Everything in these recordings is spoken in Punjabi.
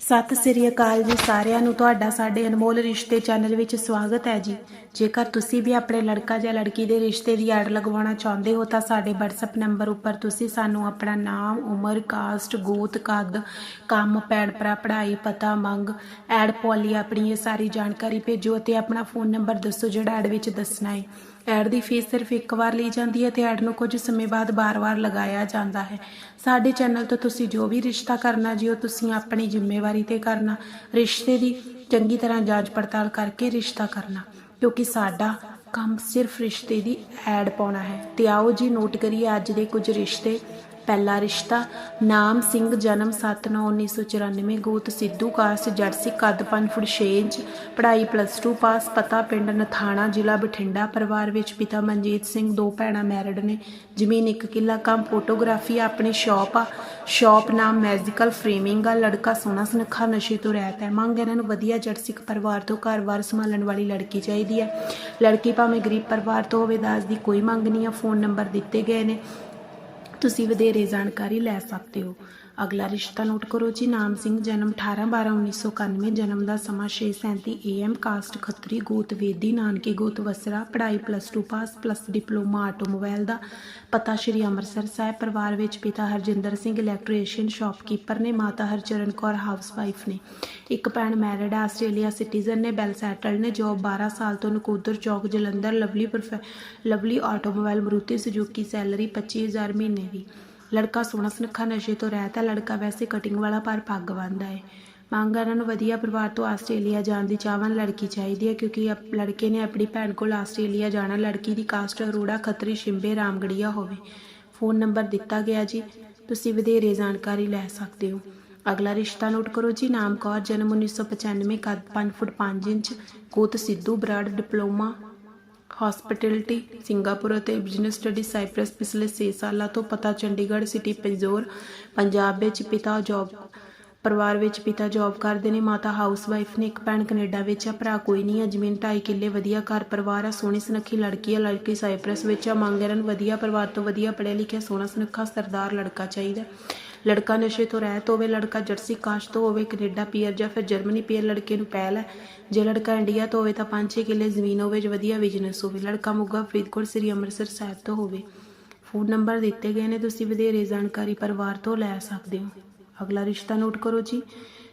ਸਤਿ ਸ੍ਰੀ ਅਕਾਲ ਜੀ ਸਾਰਿਆਂ ਨੂੰ। ਤੁਹਾਡਾ ਸਾਡੇ ਅਨਮੋਲ ਰਿਸ਼ਤੇ ਚੈਨਲ ਵਿੱਚ ਸਵਾਗਤ ਹੈ ਜੀ। ਜੇਕਰ ਤੁਸੀਂ ਵੀ ਆਪਣੇ ਲੜਕਾ ਜਾਂ ਲੜਕੀ ਦੇ ਰਿਸ਼ਤੇ ਦੀ ਐਡ ਲਗਵਾਉਣਾ ਚਾਹੁੰਦੇ ਹੋ ਤਾਂ ਸਾਡੇ WhatsApp ਨੰਬਰ ਉੱਪਰ ਤੁਸੀਂ ਸਾਨੂੰ ਆਪਣਾ ਨਾਮ, ਉਮਰ ਕਾਸਟ ਗੋਤ, ਕੱਦ, ਕੰਮ, ਭੈਣ ਭਰਾ, ਪੜ੍ਹਾਈ, ਪਤਾ, ਮੰਗ, ਐਡ, ਪੋਲੀ, ਆਪਣੀ ਇਹ ਸਾਰੀ ਜਾਣਕਾਰੀ ਭੇਜੋ ਅਤੇ ਆਪਣਾ ਫੋਨ ਨੰਬਰ ਦੱਸੋ ਜਿਹੜਾ ਐਡ ਵਿੱਚ ਦੱਸਣਾ ਹੈ। ਐਡ ਦੀ ਫੀਸ ਸਿਰਫ ਇੱਕ ਵਾਰ ਲਈ ਜਾਂਦੀ ਹੈ ਤੇ ਐਡ ਨੂੰ ਕੁਝ ਸਮੇਂ ਬਾਅਦ ਬਾਰ-ਬਾਰ ਲਗਾਇਆ ਜਾਂਦਾ ਹੈ। ਸਾਡੇ ਚੈਨਲ ਤੋਂ ਤੁਸੀਂ ਜੋ ਵੀ ਰਿਸ਼ਤਾ ਕਰਨਾ ਜੀ, ਉਹ ਤੁਸੀਂ ਆਪਣੀ ਜ਼ਿੰਮੇਵਾਰੀ ਤੇ ਕਰਨਾ। ਰਿਸ਼ਤੇ ਦੀ ਚੰਗੀ ਤਰ੍ਹਾਂ ਜਾਂਚ ਪੜਤਾਲ ਕਰਕੇ ਰਿਸ਼ਤਾ ਕਰਨਾ, ਕਿਉਂਕਿ ਸਾਡਾ ਕੰਮ ਸਿਰਫ ਰਿਸ਼ਤੇ ਦੀ ਐਡ ਪਾਉਣਾ ਹੈ। ਤੇ ਆਓ ਜੀ, ਨੋਟ ਕਰੀਏ ਅੱਜ ਦੇ ਕੁਝ ਰਿਸ਼ਤੇ। ਪਹਿਲਾ ਰਿਸ਼ਤਾ, ਨਾਮ ਸਿੰਘ, ਜਨਮ 7/9/1994 ਗੋਤ ਸਿੱਧੂ, ਕਾਸ ਜਰਸੀ ਕੱਦ 5 ਫੁੱਟ 6 ਇੰਚ, ਪੜ੍ਹਾਈ ਪਲੱਸ 2 ਪਾਸ, ਪਤਾ ਪਿੰਡ ਨਥਾਣਾ, ਜ਼ਿਲ੍ਹਾ ਬਠਿੰਡਾ, ਪਰਿਵਾਰ ਵਿੱਚ ਪਿਤਾ ਮਨਜੀਤ ਸਿੰਘ, ਦੋ ਭੈਣਾਂ ਮੈਰਿਡ ਨੇ, ਜ਼ਮੀਨ ਇੱਕ ਕਿੱਲਾ, ਕੰਮ, ਫੋਟੋਗ੍ਰਾਫੀ, ਆਪਣੀ ਸ਼ਾਪ ਆ ਸ਼ਾਪ ਨਾਮ ਮੈਜੀਕਲ ਫਰੇਮਿੰਗ ਆ, ਲੜਕਾ ਸੋਹਣਾ ਸੁਨੱਖਾ, ਨਸ਼ੇ ਤੋਂ ਰਹਿਤ ਹੈ, ਮੰਗ ਇਹਨਾਂ ਨੂੰ ਵਧੀਆ ਜਰਸਿਕ ਪਰਿਵਾਰ ਤੋਂ ਘਰ-ਬਾਰ ਸੰਭਾਲਣ ਵਾਲੀ ਲੜਕੀ ਚਾਹੀਦੀ ਹੈ, ਲੜਕੀ ਭਾਵੇਂ ਗਰੀਬ ਪਰਿਵਾਰ ਤੋਂ ਹੋਵੇ, ਦਾਜ ਦੀ ਕੋਈ ਮੰਗ ਨਹੀਂ ਆ ਫੋਨ ਨੰਬਰ ਦਿੱਤੇ ਗਏ ਨੇ ਤੁਸੀਂ ਵਧੇਰੇ ਜਾਣਕਾਰੀ ਲੈ ਸਕਦੇ ਹੋ। ਅਗਲਾ ਰਿਸ਼ਤਾ ਨੋਟ ਕਰੋ ਜੀ। ਨਾਮ ਸਿੰਘ, ਜਨਮ 18/12/1991 ਜਨਮ ਦਾ ਸਮਾਂ 6:37 AM ਕਾਸਟ ਖੱਤਰੀ, ਗੋਤ ਵੇਦੀ, ਨਾਨਕੇ ਗੋਤ ਵਸਰਾ, ਪੜ੍ਹਾਈ plus 2 pass plus diploma automobile ਦਾ ਪਤਾ ਸ਼੍ਰੀ ਅੰਮ੍ਰਿਤਸਰ ਸਾਹਿਬ। ਪਰਿਵਾਰ ਵਿੱਚ ਪਿਤਾ ਹਰਜਿੰਦਰ ਸਿੰਘ ਇਲੈਕਟ੍ਰੀਸ਼ੀਅਨ ਸ਼ਾਪਕੀਪਰ ਨੇ, ਮਾਤਾ ਹਰਚਰਨ ਕੌਰ ਹਾਊਸਵਾਈਫ ਨੇ। ਇੱਕ ਭੈਣ ਮੈਰਿਡ ਹੈ ਆਸਟ੍ਰੇਲੀਆ ਸਿਟੀਜ਼ਨ ਨੇ ਵੈਲ ਸੈਟਲਡ ਨੇ। ਜੋਬ 12 ਸਾਲ ਤੋਂ ਨਕੋਦਰ ਚੌਕ, Jalandhar, Lovely ਪ੍ਰੋਫੈ Lovely automobile Maruti Suzuki salary 25000 ਮਹੀਨੇ। ਦੀ ਲੜਕਾ ਸੋਹਣਾ ਸੁਨੱਖਾ ਨਸ਼ੇ ਤੋਂ ਰਹਿਤ ਹੈ, ਲੜਕਾ ਵੈਸੇ ਕਟਿੰਗ ਵਾਲਾ ਪਰ ਪੱਗ ਬੰਨ੍ਹਦਾ ਹੈ। ਮੰਗ ਇਹਨਾਂ ਨੂੰ ਵਧੀਆ ਪਰਿਵਾਰ ਤੋਂ ਆਸਟ੍ਰੇਲੀਆ ਜਾਣ ਦੀ ਚਾਹਵਾਨ ਲੜਕੀ ਚਾਹੀਦੀ ਹੈ ਕਿਉਂਕਿ ਅਪ- ਲੜਕੇ ਨੇ ਆਪਣੀ ਭੈਣ ਕੋਲ ਆਸਟ੍ਰੇਲੀਆ ਜਾਣਾ, ਲੜਕੀ ਦੀ ਕਾਸਟ ਅਰੋੜਾ, ਖੱਤਰੀ, ਸ਼ਿੰਬੇ, ਰਾਮਗੜੀਆ ਹੋਵੇ। ਫੋਨ ਨੰਬਰ ਦਿੱਤਾ ਗਿਆ ਜੀ। ਤੁਸੀਂ ਵਧੇਰੇ ਜਾਣਕਾਰੀ ਲੈ ਸਕਦੇ ਹੋ। ਅਗਲਾ ਰਿਸ਼ਤਾ ਨੋਟ ਕਰੋ ਜੀ। ਨਾਮ ਕੌਰ, ਜਨਮ 1995 ਕੱਦ 5 ਫੁੱਟ 5 ਇੰਚ, ਗੋਤ Sidhu Brar diploma hospitality Singapore ਅਤੇ ਬਿਜ਼ਨਸ ਸਟੱਡੀ ਸਾਈਪ੍ਰਸ ਪਿਛਲੇ 6 ਸਾਲਾਂ ਤੋਂ ਪਤਾ ਚੰਡੀਗੜ੍ਹ ਸਿਟੀ ਪੰਜੋਰ ਪੰਜਾਬ ਵਿੱਚ ਪਿਤਾ ਜੌਬ ਪਰਿਵਾਰ ਵਿੱਚ ਪਿਤਾ ਜੌਬ ਕਰਦੇ ਨੇ, ਮਾਤਾ ਹਾਊਸ ਵਾਈਫ ਨੇ, ਇੱਕ ਭੈਣ ਕੈਨੇਡਾ ਵਿੱਚ ਆ, ਭਰਾ ਕੋਈ ਨਹੀਂ ਆ, ਜ਼ਮੀਨ ਢਾਈ ਕਿੱਲੇ, ਵਧੀਆ ਘਰ ਪਰਿਵਾਰ ਆ, ਸੋਹਣੀ ਸੁਨੱਖੀ ਲੜਕੀ ਆ, ਲੜਕੀ ਸਾਈਪ੍ਰਸ ਵਿੱਚ ਆ ਮੰਗਰਨ ਵਧੀਆ ਪਰਿਵਾਰ ਤੋਂ ਵਧੀਆ ਪੜ੍ਹਿਆ ਲਿਖਿਆ, ਸੋਹਣਾ ਸੁਨੱਖਾ ਸਰਦਾਰ ਲੜਕਾ ਚਾਹੀਦਾ। ਲੜਕਾ ਨਸ਼ੇ ਤੋਂ ਰਹਿਤ ਹੋਵੇ, ਲੜਕਾ ਜਰਸੀ ਕਾਸ਼ ਤੋਂ ਹੋਵੇ, ਕੈਨੇਡਾ ਪੀਅਰ ਜਾਂ ਫਿਰ ਜਰਮਨੀ ਪੀਅਰ ਲੜਕੇ ਨੂੰ ਪਹਿਲ ਹੈ। ਜੇ ਲੜਕਾ ਇੰਡੀਆ ਤੋਂ ਹੋਵੇ ਤਾਂ 5-6 ਕਿੱਲੇ ਜ਼ਮੀਨ ਹੋਵੇ, ਜਾਂ ਵਧੀਆ ਬਿਜ਼ਨਸ ਹੋਵੇ। ਲੜਕਾ ਮੁੱਗਾ ਫਰੀਦਕੋਟ ਸ੍ਰੀ ਅੰਮ੍ਰਿਤਸਰ ਸਾਹਿਬ ਤੋਂ ਹੋਵੇ। ਫੋਨ ਨੰਬਰ ਦਿੱਤੇ ਗਏ ਨੇ, ਤੁਸੀਂ ਵਧੇਰੇ ਜਾਣਕਾਰੀ ਪਰਿਵਾਰ ਤੋਂ ਲੈ ਸਕਦੇ ਹੋ। ਅਗਲਾ ਰਿਸ਼ਤਾ ਨੋਟ ਕਰੋ ਜੀ।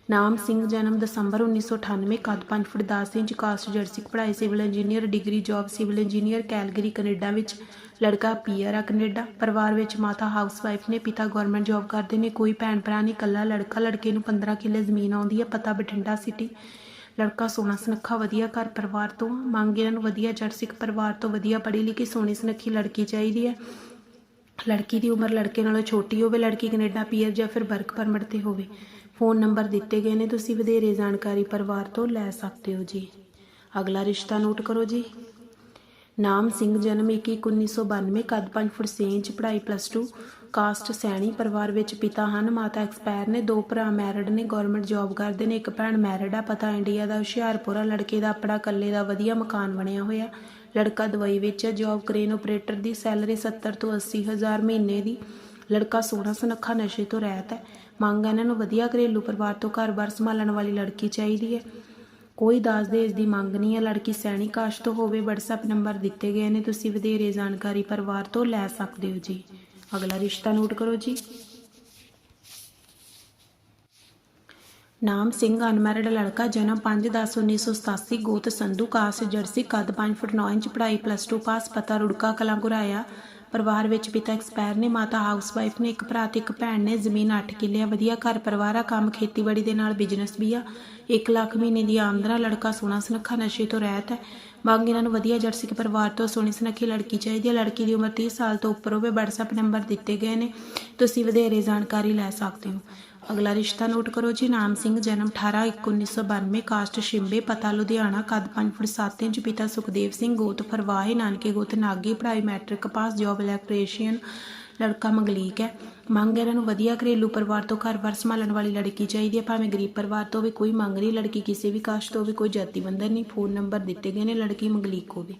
ਨਾਮ ਸਿੰਘ, ਜਨਮ ਦਸੰਬਰ 1998 ਕੱਦ 5 ਫੁੱਟ 10 ਇੰਚ, ਕਾਸਟ ਜਰਸੀ ਪੜ੍ਹਾਈ civil engineer, degree job civil engineer, Calgary Canada ਵਿੱਚ ਲੜਕਾ ਪੀਆਰ ਆ ਕੈਨੇਡਾ। ਪਰਿਵਾਰ ਵਿੱਚ ਮਾਤਾ ਹਾਊਸਵਾਈਫ ਨੇ, ਪਿਤਾ ਗਵਰਨਮੈਂਟ ਜੌਬ ਕਰਦੇ ਨੇ, ਕੋਈ ਭੈਣ ਭਰਾ ਨਹੀਂ, ਇਕੱਲਾ ਲੜਕਾ। ਲੜਕੇ ਨੂੰ 15 ਕਿੱਲੇ ਜ਼ਮੀਨ ਆਉਂਦੀ ਹੈ, ਪਤਾ ਬਠਿੰਡਾ ਸਿਟੀ। ਲੜਕਾ ਸੋਹਣਾ ਸੁਨੱਖਾ, ਵਧੀਆ ਘਰ ਪਰਿਵਾਰ ਤੋਂ ਮੰਗ ਇਹਨਾਂ ਨੂੰ ਵਧੀਆ ਜੱਟ ਸਿੱਖ ਪਰਿਵਾਰ ਤੋਂ, ਵਧੀਆ ਪੜ੍ਹੀ ਲਿਖੀ, ਸੋਹਣੀ ਸੁਨੱਖੀ ਲੜਕੀ ਚਾਹੀਦੀ ਹੈ। ਲੜਕੀ ਦੀ ਉਮਰ ਲੜਕੇ ਨਾਲੋਂ ਛੋਟੀ ਹੋਵੇ, ਲੜਕੀ ਕੈਨੇਡਾ ਪੀਅਰ ਜਾਂ ਫਿਰ ਵਰਕ ਪਰਮਿਟ ਤੇ ਹੋਵੇ। ਫੋਨ ਨੰਬਰ ਦਿੱਤੇ ਗਏ ਨੇ, ਤੁਸੀਂ ਵਧੇਰੇ ਜਾਣਕਾਰੀ ਪਰਿਵਾਰ ਤੋਂ ਲੈ ਸਕਦੇ ਹੋ ਜੀ। ਅਗਲਾ ਰਿਸ਼ਤਾ ਨੋਟ ਕਰੋ ਜੀ। ਨਾਮ ਸਿੰਘ, ਜਨਮ 1992 ਕੱਦ 5 ਫੁੱਟ 6 ਇੰਚ, ਪੜ੍ਹਾਈ ਪਲੱਸ 2 ਕਾਸਟ ਸੈਣੀ, ਪਰਿਵਾਰ ਵਿੱਚ ਪਿਤਾ ਹਨ, ਮਾਤਾ ਐਕਸਪਾਇਰ ਨੇ, ਦੋ ਭਰਾ ਮੈਰਿਡ ਨੇ ਗਵਰਨਮੈਂਟ ਜੌਬ ਕਰਦੇ ਨੇ, ਇੱਕ ਭੈਣ ਮੈਰਿਡ ਆ, ਪਤਾ ਇੰਡੀਆ ਦਾ, ਹੁਸ਼ਿਆਰਪੁਰ ਆ, ਲੜਕੇ ਦਾ ਆਪਣਾ, ਇਕੱਲੇ ਦਾ ਵਧੀਆ ਮਕਾਨ ਬਣਿਆ ਹੋਇਆ। ਲੜਕਾ ਦਵਾਈ ਵਿੱਚ ਹੈ ਜੌਬ ਕ੍ਰੇਨ ਆਪਰੇਟਰ ਦੀ ਸੈਲਰੀ 70 ਤੋਂ 80 ਹਜ਼ਾਰ ਮਹੀਨੇ ਦੀ। ਲੜਕਾ ਸੋਹਣਾ ਸੁਨੱਖਾ ਨਸ਼ੇ ਤੋਂ ਰਹਿਤ ਹੈ। ਮੰਗ ਇਹਨਾਂ ਨੂੰ ਵਧੀਆ ਘਰੇਲੂ ਪਰਿਵਾਰ ਤੋਂ ਘਰ-ਬਾਰ ਸੰਭਾਲਣ ਵਾਲੀ ਲੜਕੀ ਚਾਹੀਦੀ ਹੈ। ਕੋਈ ਦਾਜ ਦੇਜ ਦੀ ਮੰਗ ਨਹੀਂ ਹੈ। ਲੜਕੀ ਸੈਣੀ ਕਾਸ਼ ਤੋਂ ਹੋਵੇ, WhatsApp ਨੰਬਰ ਦਿੱਤੇ ਗਏ ਨੇ। ਤੁਸੀਂ ਵਧੇਰੇ ਜਾਣਕਾਰੀ ਪਰਿਵਾਰ ਤੋਂ ਲੈ ਸਕਦੇ ਹੋ ਜੀ। ਅਗਲਾ ਰਿਸ਼ਤਾ ਨੋਟ ਕਰੋ ਜੀ। ਨਾਮ ਸਿੰਘ, ਅਨਮੈਰਿਡ ਲੜਕਾ, ਜਨਮ 5/10/1987 ਗੋਤ ਸੰਧੂ, ਕਾਸ, ਜਰਸੀ, ਕੱਦ 5 ਫੁੱਟ 9 ਇੰਚ, ਪੜ੍ਹਾਈ ਪਲੱਸ 2 ਪਾਸ ਪਤਾ, ਰੁੜਕਾ, ਕਲਾਂ ਗੁਰਾਇਆ ਪਰਿਵਾਰ ਵਿੱਚ ਪਿਤਾ ਐਕਸਪਾਇਰ ਨੇ, ਮਾਤਾ ਹਾਊਸ ਨੇ, ਇੱਕ ਭਰਾ ਤੇ ਇੱਕ ਭੈਣ ਨੇ ਜ਼ਮੀਨ 8 ਕਿੱਲੇ ਵਧੀਆ ਘਰ ਪਰਿਵਾਰ ਆ, ਕੰਮ ਖੇਤੀਬਾੜੀ ਦੇ ਨਾਲ ਬਿਜ਼ਨਸ ਵੀ ਆ। 1 ਲੱਖ ਮਹੀਨੇ ਦੀ ਆਮਦਨ ਲੜਕਾ ਸੋਹਣਾ ਸੁਨੱਖਾ, ਨਸ਼ੇ ਤੋਂ ਰਹਿਤ ਹੈ। ਮੰਗ ਇਹਨਾਂ ਨੂੰ ਵਧੀਆ ਜਰਸਿਕ ਪਰਿਵਾਰ ਤੋਂ ਸੋਹਣੀ ਸੁਨੱਖੀ ਲੜਕੀ ਚਾਹੀਦੀ ਹੈ। ਲੜਕੀ ਦੀ ਉਮਰ 30 ਸਾਲ ਤੋਂ ਉੱਪਰ ਹੋਵੇ, WhatsApp ਨੰਬਰ ਦਿੱਤੇ ਗਏ ਨੇ। ਤੁਸੀਂ ਵਧੇਰੇ ਜਾਣਕਾਰੀ ਲੈ ਸਕਦੇ ਹੋ। ਅਗਲਾ ਰਿਸ਼ਤਾ ਨੋਟ ਕਰੋ ਜੀ, ਨਾਮ ਸਿੰਘ, ਜਨਮ 18 1992 ਕਾਸਟ ਸ਼ਿੰਬੇ, ਪਤਾ ਲੁਧਿਆਣਾ ਕੱਦ 5 ਫੁੱਟ 7 ਇੰਚ ਪਿਤਾ ਸੁਖਦੇਵ ਸਿੰਘ, ਗੋਤ ਫਰਵਾਹੇ ਨਾਨਕੇ ਗੋਤ, ਨਾਗੀ, ਪੜ੍ਹਾਈ ਮੈਟ੍ਰਿਕ ਪਾਸ, ਜੌਬ ਇਲੈਕਟ੍ਰੀਸ਼ੀਅਨ, ਲੜਕਾ ਮੰਗਲੀਕ ਹੈ। ਮੰਗ ਇਹਨਾਂ ਨੂੰ ਵਧੀਆ ਘਰੇਲੂ ਪਰਿਵਾਰ ਤੋਂ ਘਰ-ਬਾਰ ਸੰਭਾਲਣ ਵਾਲੀ ਲੜਕੀ ਚਾਹੀਦੀ ਹੈ। ਭਾਵੇਂ ਗਰੀਬ ਪਰਿਵਾਰ ਤੋਂ ਵੀ ਕੋਈ ਮੰਗ ਨਹੀਂ, ਲੜਕੀ ਕਿਸੇ ਵੀ ਕਾਸਟ ਤੋਂ ਵੀ ਕੋਈ ਜਾਤੀ ਬੰਧਨ ਨਹੀਂ, ਫੋਨ ਨੰਬਰ ਦਿੱਤੇ ਗਏ ਨੇ, ਲੜਕੀ ਮੰਗਲੀਕ ਹੋਵੇ।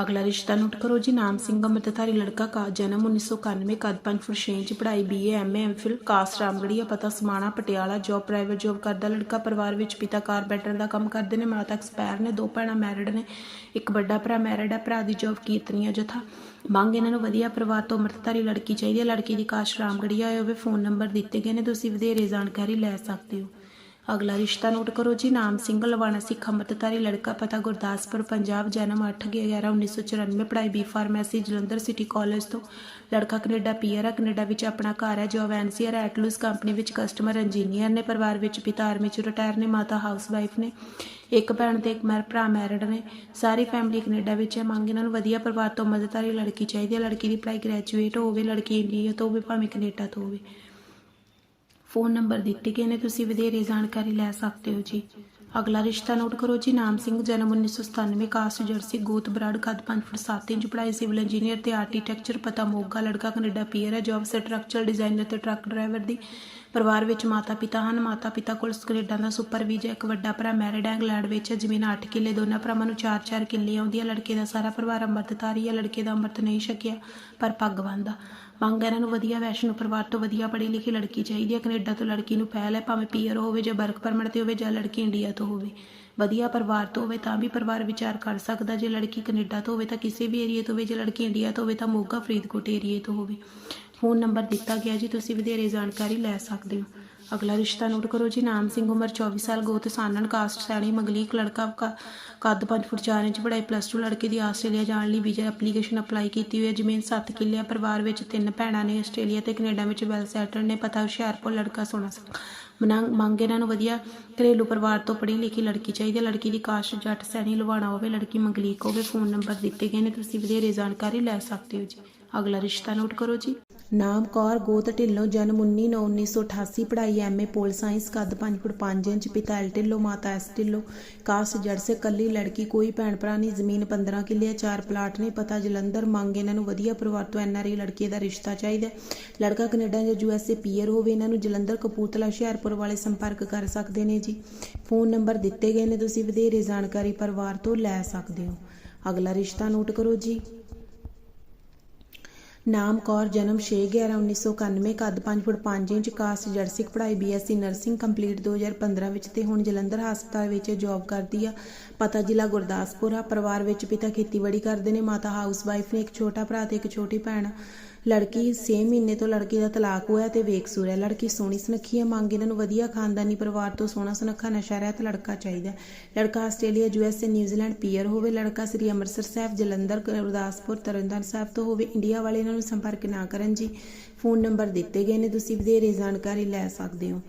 ਅਗਲਾ ਰਿਸ਼ਤਾ ਨੋਟ ਕਰੋ ਜੀ, ਨਾਮ ਸਿੰਘ ਅੰਮ੍ਰਿਤਧਾਰੀ, ਲੜਕਾ ਕਾ, ਜਨਮ 1991 ਕਦ 5 ਫੁੱਟ 6 ਇੰਚ, ਪੜ੍ਹਾਈ BA MA MPhil caste Ramgarhia ਪਤਾ Samana, Patiala job private job ਕਰਦਾ, ਲੜਕਾ ਪਰਿਵਾਰ ਵਿੱਚ ਪਿਤਾ ਕਾਰਪੈਂਟਰ ਦਾ ਕੰਮ ਕਰਦੇ ਨੇ, ਮਾਤਾ ਐਕਸਪਾਇਰ ਨੇ, ਦੋ ਭੈਣਾਂ ਮੈਰਿਡ ਨੇ, ਇੱਕ ਵੱਡਾ ਭਰਾ ਮੈਰਿਡ ਹੈ ਭਰਾ ਦੀ ਜੋਬ ਕੀਰਤਨੀਆ ਜਥਾ। ਮੰਗ ਇਹਨਾਂ ਨੂੰ ਵਧੀਆ ਪਰਿਵਾਰ ਤੋਂ ਅੰਮ੍ਰਿਤਧਾਰੀ ਲੜਕੀ ਚਾਹੀਦੀ ਹੈ, ਲੜਕੀ ਦੀ ਕਾਸਟ ਰਾਮਗੜੀਆ ਹੋਵੇ ਫੋਨ ਨੰਬਰ ਦਿੱਤੇ ਗਏ ਨੇ, ਤੁਸੀਂ ਵਧੇਰੇ ਜਾਣਕਾਰੀ ਲੈ ਸਕਦੇ ਹੋ। ਅਗਲਾ ਰਿਸ਼ਤਾ ਨੋਟ ਕਰੋ ਜੀ, ਨਾਮ ਸਿੰਘ ਲਵਾਣਾ ਸਿੱਖ, ਅੰਮ੍ਰਿਤਧਾਰੀ, ਲੜਕਾ ਪਤਾ ਗੁਰਦਾਸਪੁਰ, ਪੰਜਾਬ, ਜਨਮ 8 11 1994 ਪੜ੍ਹਾਈ B pharmacy Jalandhar city college ਤੋਂ। ਲੜਕਾ ਕੈਨੇਡਾ ਪੀਆਰ ਹੈ ਕੈਨੇਡਾ ਵਿੱਚ ਆਪਣਾ ਘਰ ਹੈ ਜੋਬ ਐਨਸੀਆਰ ਐਟਲੂਸ ਕੰਪਨੀ ਵਿੱਚ ਕਸਟਮਰ ਇੰਜੀਨੀਅਰ ਨੇ, ਪਰਿਵਾਰ ਵਿੱਚ ਪਿਤਾ ਆਰਮੀ ਚ ਰਿਟਾਇਰ ਨੇ, ਮਾਤਾ ਹਾਊਸਵਾਈਫ ਨੇ। ਇੱਕ ਭੈਣ ਤੇ ਇੱਕ ਮੈਰ ਭਰਾ ਮੈਰਿਡ ਨੇ। ਸਾਰੀ ਫੈਮਿਲੀ ਕੈਨੇਡਾ ਵਿੱਚ ਹੈ, ਮੰਗ ਇਹਨਾਂ ਨੂੰ ਵਧੀਆ ਪਰਿਵਾਰ ਤੋਂ ਮਦਦਦਾਰੀ ਲੜਕੀ ਚਾਹੀਦੀ ਹੈ। ਲੜਕੀ ਦੀ ਪੜ੍ਹਾਈ ਗ੍ਰੈਜੂਏਟ ਹੋਵੇ, ਲੜਕੀ ਇੰਡੀਆ ਤੋਂ ਹੋਵੇ, ਭਾਵੇਂ ਕੈਨੇਡਾ ਤੋਂ ਹੋਵੇ। ਫੋਨ ਨੰਬਰ ਦਿੱਤੇ ਗਏ ਨੇ, ਤੁਸੀਂ ਵਧੇਰੇ ਜਾਣਕਾਰੀ ਲੈ ਸਕਦੇ ਹੋ ਜੀ। ਅਗਲਾ ਰਿਸ਼ਤਾ ਨੋਟ ਕਰੋ ਜੀ, ਨਾਮ ਸਿੰਘ, ਜਨਮ 1997 ਕਾਸਟ ਜਰਸੀ, ਗੋਤ, ਬਰਾੜ, ਕੱਦ 5 ਫੁੱਟ 7 ਇੰਚ, ਪੜ੍ਹਾਈ ਸਿਵਲ ਇੰਜੀਨੀਅਰ ਤੇ ਆਰਕੀਟੈਕਚਰ ਪਤਾ ਮੋਗਾ, ਲੜਕਾ, ਕੈਨੇਡਾ ਪੀਅਰ ਹੈ ਜੌਬ ਸਟਰਕਚਰ ਡਿਜ਼ਾਈਨਰ ਤੇ ਟਰੱਕ ਡਰਾਈਵਰ ਦੀ ਪਰਿਵਾਰ ਵਿੱਚ ਮਾਤਾ ਪਿਤਾ ਹਨ। ਮਾਤਾ ਪਿਤਾ ਕੋਲ ਕੈਨੇਡਾ ਦਾ ਸੁਪਰ ਵੀਜ਼ਾ, ਇੱਕ ਵੱਡਾ ਭਰਾ ਮੈਰਿਡ ਹੈ, ਇੰਗਲੈਂਡ ਵਿੱਚ ਜ਼ਮੀਨ 8 ਕਿੱਲੇ, ਦੋਨਾਂ ਭਰਾਵਾਂ ਨੂੰ 4-4 ਕਿੱਲੇ ਆਉਂਦੀ ਹੈ ਲੜਕੇ ਦਾ ਸਾਰਾ ਪਰਿਵਾਰ ਅੰਮ੍ਰਿਤਧਾਰੀ ਹੈ, ਲੜਕੇ ਦਾ ਅੰਮ੍ਰਿਤ ਨਹੀਂ ਛਕਿਆ, ਪਰ ਪੱਗ ਬੰਨਦਾ। ਮੰਗ ਇਹਨਾਂ ਨੂੰ ਵਧੀਆ ਵੈਸ਼ਨੂ ਪਰਿਵਾਰ ਤੋਂ ਵਧੀਆ ਪੜ੍ਹੀ ਲਿਖੀ ਲੜਕੀ ਚਾਹੀਦੀ ਹੈ। ਕੈਨੇਡਾ ਤੋਂ ਲੜਕੀ ਨੂੰ ਪਹਿਲ ਹੈ, ਭਾਵੇਂ ਪੀਆਰ ਹੋਵੇ ਜਾਂ ਵਰਕ ਪਰਮਿਟ ਤੇ ਹੋਵੇ ਜਾਂ ਲੜਕੀ ਇੰਡੀਆ ਤੋਂ ਹੋਵੇ। ਵਧੀਆ ਪਰਿਵਾਰ ਤੋਂ ਹੋਵੇ ਤਾਂ ਵੀ ਪਰਿਵਾਰ ਵਿਚਾਰ ਕਰ ਸਕਦਾ। ਜੇ ਲੜਕੀ ਕੈਨੇਡਾ ਤੋਂ ਹੋਵੇ ਤਾਂ ਕਿਸੇ ਵੀ ਏਰੀਏ ਤੋਂ ਹੋਵੇ, ਜੇ ਲੜਕੀ ਇੰਡੀਆ ਤੋਂ ਹੋਵੇ ਤਾਂ ਮੋਗਾ, ਫਰੀਦਕੋਟ ਏਰੀਏ ਤੋਂ ਹੋਵੇ। ਫੋਨ ਨੰਬਰ ਦਿੱਤਾ ਗਿਆ ਜੀ, ਤੁਸੀਂ ਵਧੇਰੇ ਜਾਣਕਾਰੀ ਲੈ ਸਕਦੇ ਹੋ। ਅਗਲਾ ਰਿਸ਼ਤਾ ਨੋਟ ਕਰੋ ਜੀ, ਨਾਮ ਸਿੰਘ, ਉਮਰ 24 ਸਾਲ, ਗੋਤ ਸਾਨਣ, ਕਾਸਟ ਸੈਣੀ ਮੰਗਲੀਕ ਲੜਕਾ ਕ- ਕੱਦ 5 ਫੁੱਟ 4 ਇੰਚ ਪੜ੍ਹਾਈ ਪਲੱਸ 2 ਲੜਕੇ ਦੀ ਆਸਟ੍ਰੇਲੀਆ ਜਾਣ ਲਈ ਵੀਜ਼ਾ ਐਪਲੀਕੇਸ਼ਨ ਅਪਲਾਈ ਕੀਤੀ ਹੋਈ ਹੈ। ਜ਼ਮੀਨ 7 ਕਿੱਲੇ ਪਰਿਵਾਰ ਵਿੱਚ ਤਿੰਨ ਭੈਣਾਂ ਨੇ ਆਸਟ੍ਰੇਲੀਆ ਤੇ ਕੈਨੇਡਾ ਵਿੱਚ ਵੈਲ ਸੈਟਲ ਨੇ। ਪਤਾ ਹੁਸ਼ਿਆਰਪੁਰ ਲੜਕਾ ਸੋਨਾ ਮੰਗ ਇਹਨਾਂ ਨੂੰ ਵਧੀਆ ਘਰੇਲੂ ਪਰਿਵਾਰ ਤੋਂ ਪੜ੍ਹੀ ਲਿਖੀ ਲੜਕੀ ਚਾਹੀਦੀ ਹੈ। ਲੜਕੀ ਦੀ ਕਾਸਟ ਜੱਟ ਸੈਣੀ ਲਵਾਣਾ ਹੋਵੇ, ਲੜਕੀ ਮੰਗਲੀਕ ਹੋਵੇ, ਫੋਨ ਨੰਬਰ ਦਿੱਤੇ ਗਏ ਨੇ, ਤੁਸੀਂ ਵਧੇਰੇ ਜਾਣਕਾਰੀ ਲੈ ਸਕਦੇ ਹੋ ਜੀ। ਅਗਲਾ ਰਿਸ਼ਤਾ ਨੋਟ ਕਰੋ ਜੀ। ਨਾਮ ਕੌਰ ਗੋਤ ਢਿੱਲੋਂ ਜਨਮ 19/9/1988 ਪੜ੍ਹਾਈ ਐਮਏ ਪੋਲ ਸਾਇੰਸ, ਕੱਦ 5 ਫੁੱਟ 5 ਇੰਚ, ਪਿਤਾ ਐਲ ਢਿੱਲੋਂ, ਮਾਤਾ ਐਸ ਢਿੱਲੋਂ ਕਾਸਟ ਜਰਸੇ ਕੱਲੀ ਲੜਕੀ, ਕੋਈ ਭੈਣ ਭਰਾ ਨਹੀਂ, ਜ਼ਮੀਨ 15 ਕਿੱਲੇ ਚਾਰ ਪਲਾਟ ਨੇ, ਪਤਾ ਜਲੰਧਰ, ਮੰਗ ਇਹਨਾਂ ਨੂੰ ਵਧੀਆ ਪਰਿਵਾਰ ਤੋਂ ਐਨਆਰਆਈ ਲੜਕੇ ਦਾ ਰਿਸ਼ਤਾ ਚਾਹੀਦਾ ਲੜਕਾ ਕੈਨੇਡਾ ਜਾਂ ਯੂਐਸਏ ਪੀਅਰ ਹੋਵੇ, ਇਹਨਾਂ ਨੂੰ ਜਲੰਧਰ, ਕਪੂਰਥਲਾ, ਹੁਸ਼ਿਆਰਪੁਰ ਵਾਲੇ ਸੰਪਰਕ ਕਰ ਸਕਦੇ ਨੇ ਜੀ। ਫੋਨ ਨੰਬਰ ਦਿੱਤੇ ਗਏ ਨੇ, ਤੁਸੀਂ ਵਧੇਰੇ ਜਾਣਕਾਰੀ ਪਰਿਵਾਰ ਤੋਂ ਲੈ ਸਕਦੇ ਹੋ। ਅਗਲਾ ਰਿਸ਼ਤਾ ਨੋਟ ਕਰੋ ਜੀ। ਨਾਮ ਕੌਰ, ਜਨਮ 6/11/1991 ਕੱਦ 5 ਫੁੱਟ 5 ਇੰਚ, ਕਾਸਟ ਜਰਸਿਕ ਪੜ੍ਹਾਈ ਬੀਐਸਸੀ ਨਰਸਿੰਗ ਕੰਪਲੀਟ 2015 ਵਿੱਚ ਤੇ ਹੁਣ ਜਲੰਧਰ ਹਸਪਤਾਲ ਵਿੱਚ ਜੌਬ ਕਰਦੀ ਆ। ਪਤਾ ਜ਼ਿਲ੍ਹਾ ਗੁਰਦਾਸਪੁਰ ਆ। ਪਰਿਵਾਰ ਵਿੱਚ ਪਿਤਾ ਖੇਤੀਬਾੜੀ ਕਰਦੇ ਨੇ, ਮਾਤਾ ਹਾਊਸ ਵਾਈਫ ਨੇ, ਇੱਕ ਛੋਟਾ ਭਰਾ ਤੇ ਇੱਕ ਛੋਟੀ ਭੈਣ। ਲੜਕੀ 6 ਮਹੀਨੇ ਤੋਂ ਲੜਕੀ ਦਾ ਤਲਾਕ ਹੋਇਆ ਤੇ ਵੇਕਸੂਰ ਹੈ ਲੜਕੀ ਸੋਹਣੀ ਸੁਨੱਖੀ ਹੈ ਮੰਗ ਇਹਨਾਂ ਨੂੰ ਵਧੀਆ ਖਾਨਦਾਨੀ ਪਰਿਵਾਰ ਤੋਂ ਸੋਹਣਾ ਸੁਨੱਖਾ ਨਸ਼ਾ ਰਹਿਤ ਲੜਕਾ ਚਾਹੀਦਾ ਲੜਕਾ ਆਸਟ੍ਰੇਲੀਆ ਯੂਐਸਏ ਨਿਊਜ਼ੀਲੈਂਡ ਪੀਅਰ ਹੋਵੇ, ਲੜਕਾ ਸ੍ਰੀ ਅੰਮ੍ਰਿਤਸਰ ਸਾਹਿਬ, ਜਲੰਧਰ ਗੁਰਦਾਸਪੁਰ, ਤਰਨਤਾਰਨ ਸਾਹਿਬ ਤੋਂ ਹੋਵੇ, ਇੰਡੀਆ ਵਾਲੇ ਇਹਨਾਂ ਨੂੰ ਸੰਪਰਕ ਨਾ ਕਰਨ ਜੀ। ਫੋਨ ਨੰਬਰ ਦਿੱਤੇ ਗਏ ਨੇ, ਤੁਸੀਂ ਵਧੇਰੇ ਜਾਣਕਾਰੀ ਲੈ ਸਕਦੇ ਹੋ।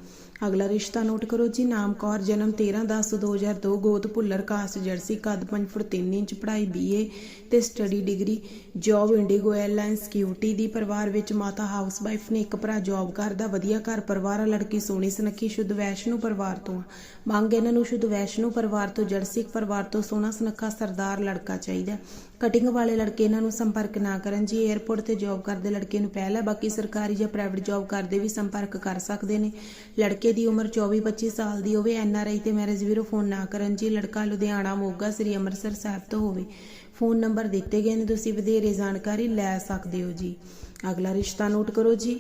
ਅਗਲਾ ਰਿਸ਼ਤਾ ਨੋਟ ਕਰੋ ਜੀ, ਨਾਮ ਕੌਰ, ਜਨਮ 13/10/2002 ਗੋਤ ਭੁੱਲਰ ਕਾਸਟ ਜਰਸੀ, ਕੱਦ 5 ਫੁੱਟ 3 ਇੰਚ, ਪੜ੍ਹਾਈ ਬੀਏ ਤੇ study degree job IndiGo airline security ਦੀ ਪਰਿਵਾਰ ਵਿੱਚ ਮਾਤਾ ਹਾਊਸ ਵਾਈਫ ਨੇ ਇੱਕ ਭਰਾ ਜੌਬ ਕਰਦਾ, ਵਧੀਆ ਘਰ ਪਰਿਵਾਰ ਆ, ਲੜਕੀ ਸੋਹਣੀ ਸੁਨੱਖੀ, ਸ਼ੁੱਧ ਵੈਸ਼ਨੂ ਪਰਿਵਾਰ ਤੋਂ ਮੰਗ ਇਹਨਾਂ ਨੂੰ ਸ਼ੁੱਧ ਵੈਸ਼ਨੂ ਪਰਿਵਾਰ ਤੋਂ ਜਰਸਿਕ ਪਰਿਵਾਰ ਤੋਂ ਸੋਹਣਾ ਸੁਨੱਖਾ ਸਰਦਾਰ ਲੜਕਾ ਚਾਹੀਦਾ। ਕਟਿੰਗ ਵਾਲੇ ਲੜਕੇ ਇਹਨਾਂ ਨੂੰ ਸੰਪਰਕ ਨਾ ਕਰਨ, ਜੀ 에ਅਰਪੋਰਟ ਤੇ ਜੌਬ ਕਰਦੇ ਲੜਕੇ ਨੂੰ ਪਹਿਲਾਂ, ਬਾਕੀ ਸਰਕਾਰੀ ਜਾਂ ਪ੍ਰਾਈਵੇਟ ਜੌਬ ਕਰਦੇ ਵੀ ਸੰਪਰਕ ਕਰ ਸਕਦੇ ਨੇ। ਲੜਕੇ ਦੀ ਉਮਰ 24-25 ਸਾਲ ਦੀ ਹੋਵੇ ਐਨਆਰਆਈ ਤੇ ਮੈਰਿਜ ਵੀਰੋ ਫੋਨ ਨਾ ਕਰਨ, ਜੀ ਲੜਕਾ ਲੁਧਿਆਣਾ, ਮੋਗਾ, ਸ੍ਰੀ ਅੰਮ੍ਰਿਤਸਰ ਸਾਹਿਬ ਤੋਂ ਹੋਵੇ। ਫੋਨ ਨੰਬਰ ਦਿੱਤੇ ਗਏ ਨੇ, ਤੁਸੀਂ ਵਧੇਰੇ ਜਾਣਕਾਰੀ ਲੈ ਸਕਦੇ ਹੋ ਜੀ। ਅਗਲਾ ਰਿਸ਼ਤਾ ਨੋਟ ਕਰੋ ਜੀ।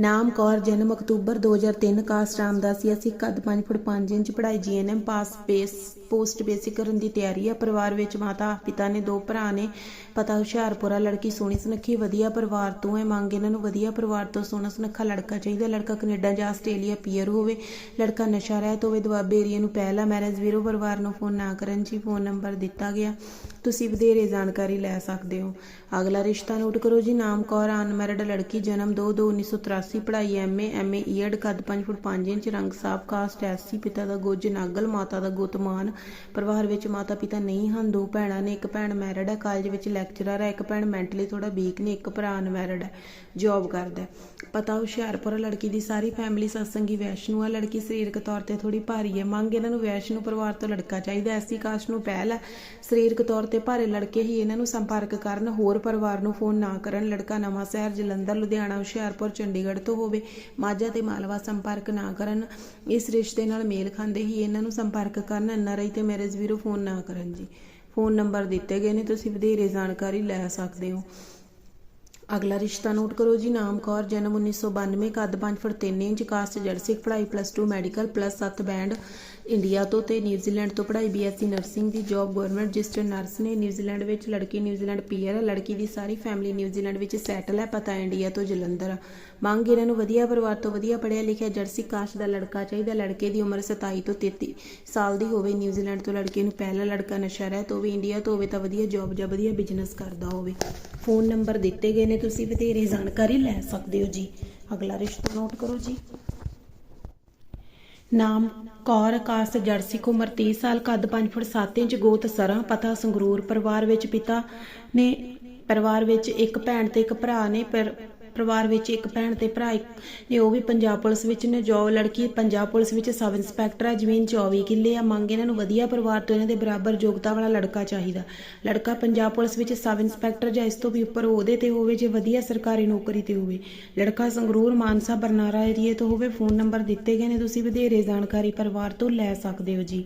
ਨਾਮ ਕੌਰ ਜਨਮ ਅਕਤੂਬਰ 2003 ਕਾਸਟ ਰਾਮਦਾਸੀਆ ਸਿੱਖ ਕੱਦ 5 ਫੁੱਟ 5 ਇੰਚ ਪੜ੍ਹਾਈ GNM pass base post basic ਕਰਨ ਦੀ ਤਿਆਰੀ ਹੈ ਪਰਿਵਾਰ ਵਿੱਚ ਮਾਤਾ, ਪਿਤਾ ਨੇ ਦੋ ਭਰਾ ਨੇ। ਪਤਾ ਹੁਸ਼ਿਆਰਪੁਰਾ ਲੜਕੀ ਸੋਹਣੀ ਸੁਨੱਖੀ, ਵਧੀਆ ਪਰਿਵਾਰ ਤੋਂ ਹੈ। ਮੰਗ ਇਹਨਾਂ ਨੂੰ ਵਧੀਆ ਪਰਿਵਾਰ ਤੋਂ ਸੋਹਣਾ ਸੁਨੱਖਾ ਲੜਕਾ ਚਾਹੀਦਾ। ਲੜਕਾ ਕੈਨੇਡਾ ਜਾਂ ਆਸਟ੍ਰੇਲੀਆ ਪੀਅਰ ਹੋਵੇ। ਲੜਕਾ ਨਸ਼ਾ ਰਹਿਤ ਹੋਵੇ। ਦੁਆਬੇ ਏਰੀਏ ਨੂੰ ਪਹਿਲਾ ਮੈਰਿਜ ਵੀਰੋ ਪਰਿਵਾਰ ਨੂੰ ਫੋਨ ਨਾ ਕਰਨ ਜੀ ਫੋਨ ਨੰਬਰ ਦਿੱਤਾ ਗਿਆ। ਤੁਸੀਂ ਵਧੇਰੇ ਜਾਣਕਾਰੀ ਲੈ ਸਕਦੇ ਹੋ। ਅਗਲਾ ਰਿਸ਼ਤਾ ਨੋਟ ਕਰੋ ਜੀ। ਨਾਮ ਕੌਰ, ਅਨਮੈਰਿਡ ਲੜਕੀ, ਜਨਮ 2/2/1983 ਪੜ੍ਹਾਈ ਐਮਏ ਐਮਏ ਈਐਡ ਕੱਦ 5 ਫੁੱਟ 5 ਇੰਚ, ਰੰਗ ਸਾਫ਼, ਕਾਸਟ ਐਸਸੀ ਪਿਤਾ ਦਾ ਗੁੱਜ, ਨਾਗਲ, ਮਾਤਾ ਦਾ ਗੁਤਮਾਨ ਪਰਿਵਾਰ ਵਿੱਚ ਮਾਤਾ ਪਿਤਾ ਨਹੀਂ ਹਨ, ਦੋ ਭੈਣਾਂ ਨੇ, ਇੱਕ ਭੈਣ ਮੈਰਿਡ ਹੈ ਕਾਲਜ ਵਿੱਚ ਲੈਕਚਰਰ ਹੈ, ਇੱਕ ਭੈਣ ਮੈਂਟਲੀ ਥੋੜਾ ਵੀਕ ਨੇ, ਇੱਕ ਭਰਾ ਅਨਮੈਰਿਡ ਹੈ ਜੌਬ ਕਰਦਾ ਹੈ। ਪਤਾ ਹੁਸ਼ਿਆਰਪੁਰ ਲੜਕੀ ਦੀ ਸਾਰੀ ਫੈਮਿਲੀ ਸਤਸੰਗੀ ਵੈਸ਼ਨੂ ਹੈ ਲੜਕੀ ਸਰੀਰਕ ਤੌਰ ਤੇ ਥੋੜੀ ਭਾਰੀ ਹੈ, ਮੰਗ ਇਹਨਾਂ ਨੂੰ ਵੈਸ਼ਨੂ ਪਰਿਵਾਰ ਤੋਂ ਲੜਕਾ ਚਾਹੀਦਾ ਐਸੀ ਕਾਸਟ ਨੂੰ ਪਹਿਲ ਹੈ, ਸਰੀਰਕ ਤੌਰ ਤੇ ਭਾਰੇ ਲੜਕੇ ਹੀ ਇਹਨਾਂ ਨੂੰ ਸੰਪਰਕ ਕਰਨ, ਹੋਰ ਪਰਿਵਾਰ ਨੂੰ ਫੋਨ ਨਾ ਕਰਨ, ਲੜਕਾ ਨਵਾਂ ਸ਼ਹਿਰ ਜਲੰਧਰ, ਲੁਧਿਆਣਾ, ਹੁਸ਼ਿਆਰਪੁਰ, ਚੰਡੀਗੜ੍ਹ ਤੋਂ ਹੋਵੇ, ਮਾਝਾ ਤੇ ਮਾਲਵਾ ਸੰਪਰਕ ਨਾ ਕਰਨ, ਇਸ ਰਿਸ਼ਤੇ ਨਾਲ ਮੇਲ ਖਾਂਦੇ ਹੀ ਇਹਨਾਂ ਨੂੰ ਸੰਪਰਕ ਕਰਨ ਐਨਆਰਆਈ ਤੇ ਮੈਰਿਜ ਵੀਰੋ ਫੋਨ ਨਾ ਕਰਨ ਜੀ। ਫੋਨ ਨੰਬਰ ਦਿੱਤੇ ਗਏ ਨੇ, ਤੁਸੀਂ ਵਧੇਰੇ ਜਾਣਕਾਰੀ ਲੈ ਸਕਦੇ ਹੋ। ਅਗਲਾ ਰਿਸ਼ਤਾ ਨੋਟ ਕਰੋ ਜੀ, ਨਾਮ ਕੌਰ, ਜਨਮ 1992 ਕੱਦ 5 ਫੁੱਟ 3 ਇੰਚ, ਕਾਸਟ ਜਰਸਿਕ ਪੜ੍ਹਾਈ plus 2 medical plus 7 band India ਤੋਂ ਤੇ ਨਿਊਜ਼ੀਲੈਂਡ ਤੋਂ ਪੜ੍ਹਾਈ ਬੀਐਸਸੀ ਨਰਸਿੰਗ ਦੀ ਜੌਬ ਗਵਰਨਮੈਂਟ ਰਜਿਸਟਰਡ ਨਰਸ ਨੇ। ਨਿਊਜ਼ੀਲੈਂਡ ਵਿੱਚ ਲੜਕੀ ਨਿਊਜ਼ੀਲੈਂਡ ਪੀਆਰ ਹੈ। ਲੜਕੀ ਦੀ ਸਾਰੀ ਫੈਮਿਲੀ ਨਿਊਜ਼ੀਲੈਂਡ ਵਿੱਚ ਸੈਟਲ ਹੈ, ਪਤਾ ਇੰਡੀਆ ਤੋਂ ਜਲੰਧਰ। ਆ। ਮੰਗ ਇਹਨਾਂ ਨੂੰ ਵਧੀਆ ਪਰਿਵਾਰ ਤੋਂ ਵਧੀਆ ਪੜ੍ਹਿਆ ਲਿਖਿਆ, ਜਰਸੀ ਕਾਸਟ ਦਾ ਲੜਕਾ ਚਾਹੀਦਾ। ਲੜਕੇ ਦੀ ਉਮਰ 27 ਤੋਂ 33 ਸਾਲ ਦੀ ਹੋਵੇ ਨਿਊਜ਼ੀਲੈਂਡ ਤੋਂ ਲੜਕੇ ਨੂੰ ਪਹਿਲਾ ਲੜਕਾ ਨਸ਼ਾ ਰਹਿਤ ਹੋਵੇ ਇੰਡੀਆ ਤੋਂ ਹੋਵੇ ਤਾਂ ਵਧੀਆ ਜੌਬ ਜਾਂ ਵਧੀਆ ਬਿਜ਼ਨਸ ਕਰਦਾ ਹੋਵੇ। ਫੋਨ ਨੰਬਰ ਦਿੱਤੇ ਗਏ ਨੇ, ਤੁਸੀਂ ਵਧੇਰੇ ਜਾਣਕਾਰੀ ਲੈ ਸਕਦੇ ਹੋ ਜੀ। ਅਗਲਾ ਰਿਸ਼ਤਾ ਨੋਟ ਕਰੋ ਜੀ। ਨਾਮ ਕੌਰ ਕਾਸਟ ਜਰਸੀ ਉਮਰ 30 ਸਾਲ, ਕੱਦ 5 ਫੁੱਟ 7 ਇੰਚ, ਗੋਤ ਸਰਾਂ, ਪਤਾ ਸੰਗਰੂਰ, ਪਰਿਵਾਰ ਵਿੱਚ ਪਿਤਾ ਨੇ, ਪਰਿਵਾਰ ਵਿੱਚ ਇੱਕ ਭੈਣ ਤੇ ਇੱਕ ਭਰਾ ਨੇ, ਪਰ ਪਰਿਵਾਰ ਵਿੱਚ ਇੱਕ ਭੈਣ ਤੇ ਭਰਾ ਨੇ ਉਹ ਵੀ ਪੰਜਾਬ ਪੁਲਿਸ ਵਿੱਚ ਨੇ, ਜੋ ਲੜਕੀ ਪੰਜਾਬ ਪੁਲਿਸ ਵਿੱਚ ਸਬ ਇੰਸਪੈਕਟਰ ਹੈ ਜ਼ਮੀਨ 24 ਕਿੱਲੇ ਆ, ਮੰਗ ਇਹਨਾਂ ਨੂੰ ਵਧੀਆ ਪਰਿਵਾਰ ਤੋਂ ਇਹਨਾਂ ਦੇ ਬਰਾਬਰ ਯੋਗਤਾ ਵਾਲਾ ਲੜਕਾ ਚਾਹੀਦਾ। ਲੜਕਾ ਪੰਜਾਬ ਪੁਲਿਸ ਵਿੱਚ ਸਬ ਇੰਸਪੈਕਟਰ ਜਾਂ ਇਸ ਤੋਂ ਵੀ ਉੱਪਰ ਉਹਦੇ ਤੇ ਹੋਵੇ, ਜੇ ਵਧੀਆ ਸਰਕਾਰੀ ਨੌਕਰੀ ਤੇ ਹੋਵੇ। ਲੜਕਾ ਸੰਗਰੂਰ ਮਾਨਸਾ ਬਰਨਾਲਾ ਏਰੀਏ ਤੋਂ ਹੋਵੇ, ਫੋਨ ਨੰਬਰ ਦਿੱਤੇ ਗਏ ਨੇ, ਤੁਸੀਂ ਵਧੇਰੇ ਜਾਣਕਾਰੀ ਪਰਿਵਾਰ ਤੋਂ ਲੈ ਸਕਦੇ ਹੋ ਜੀ।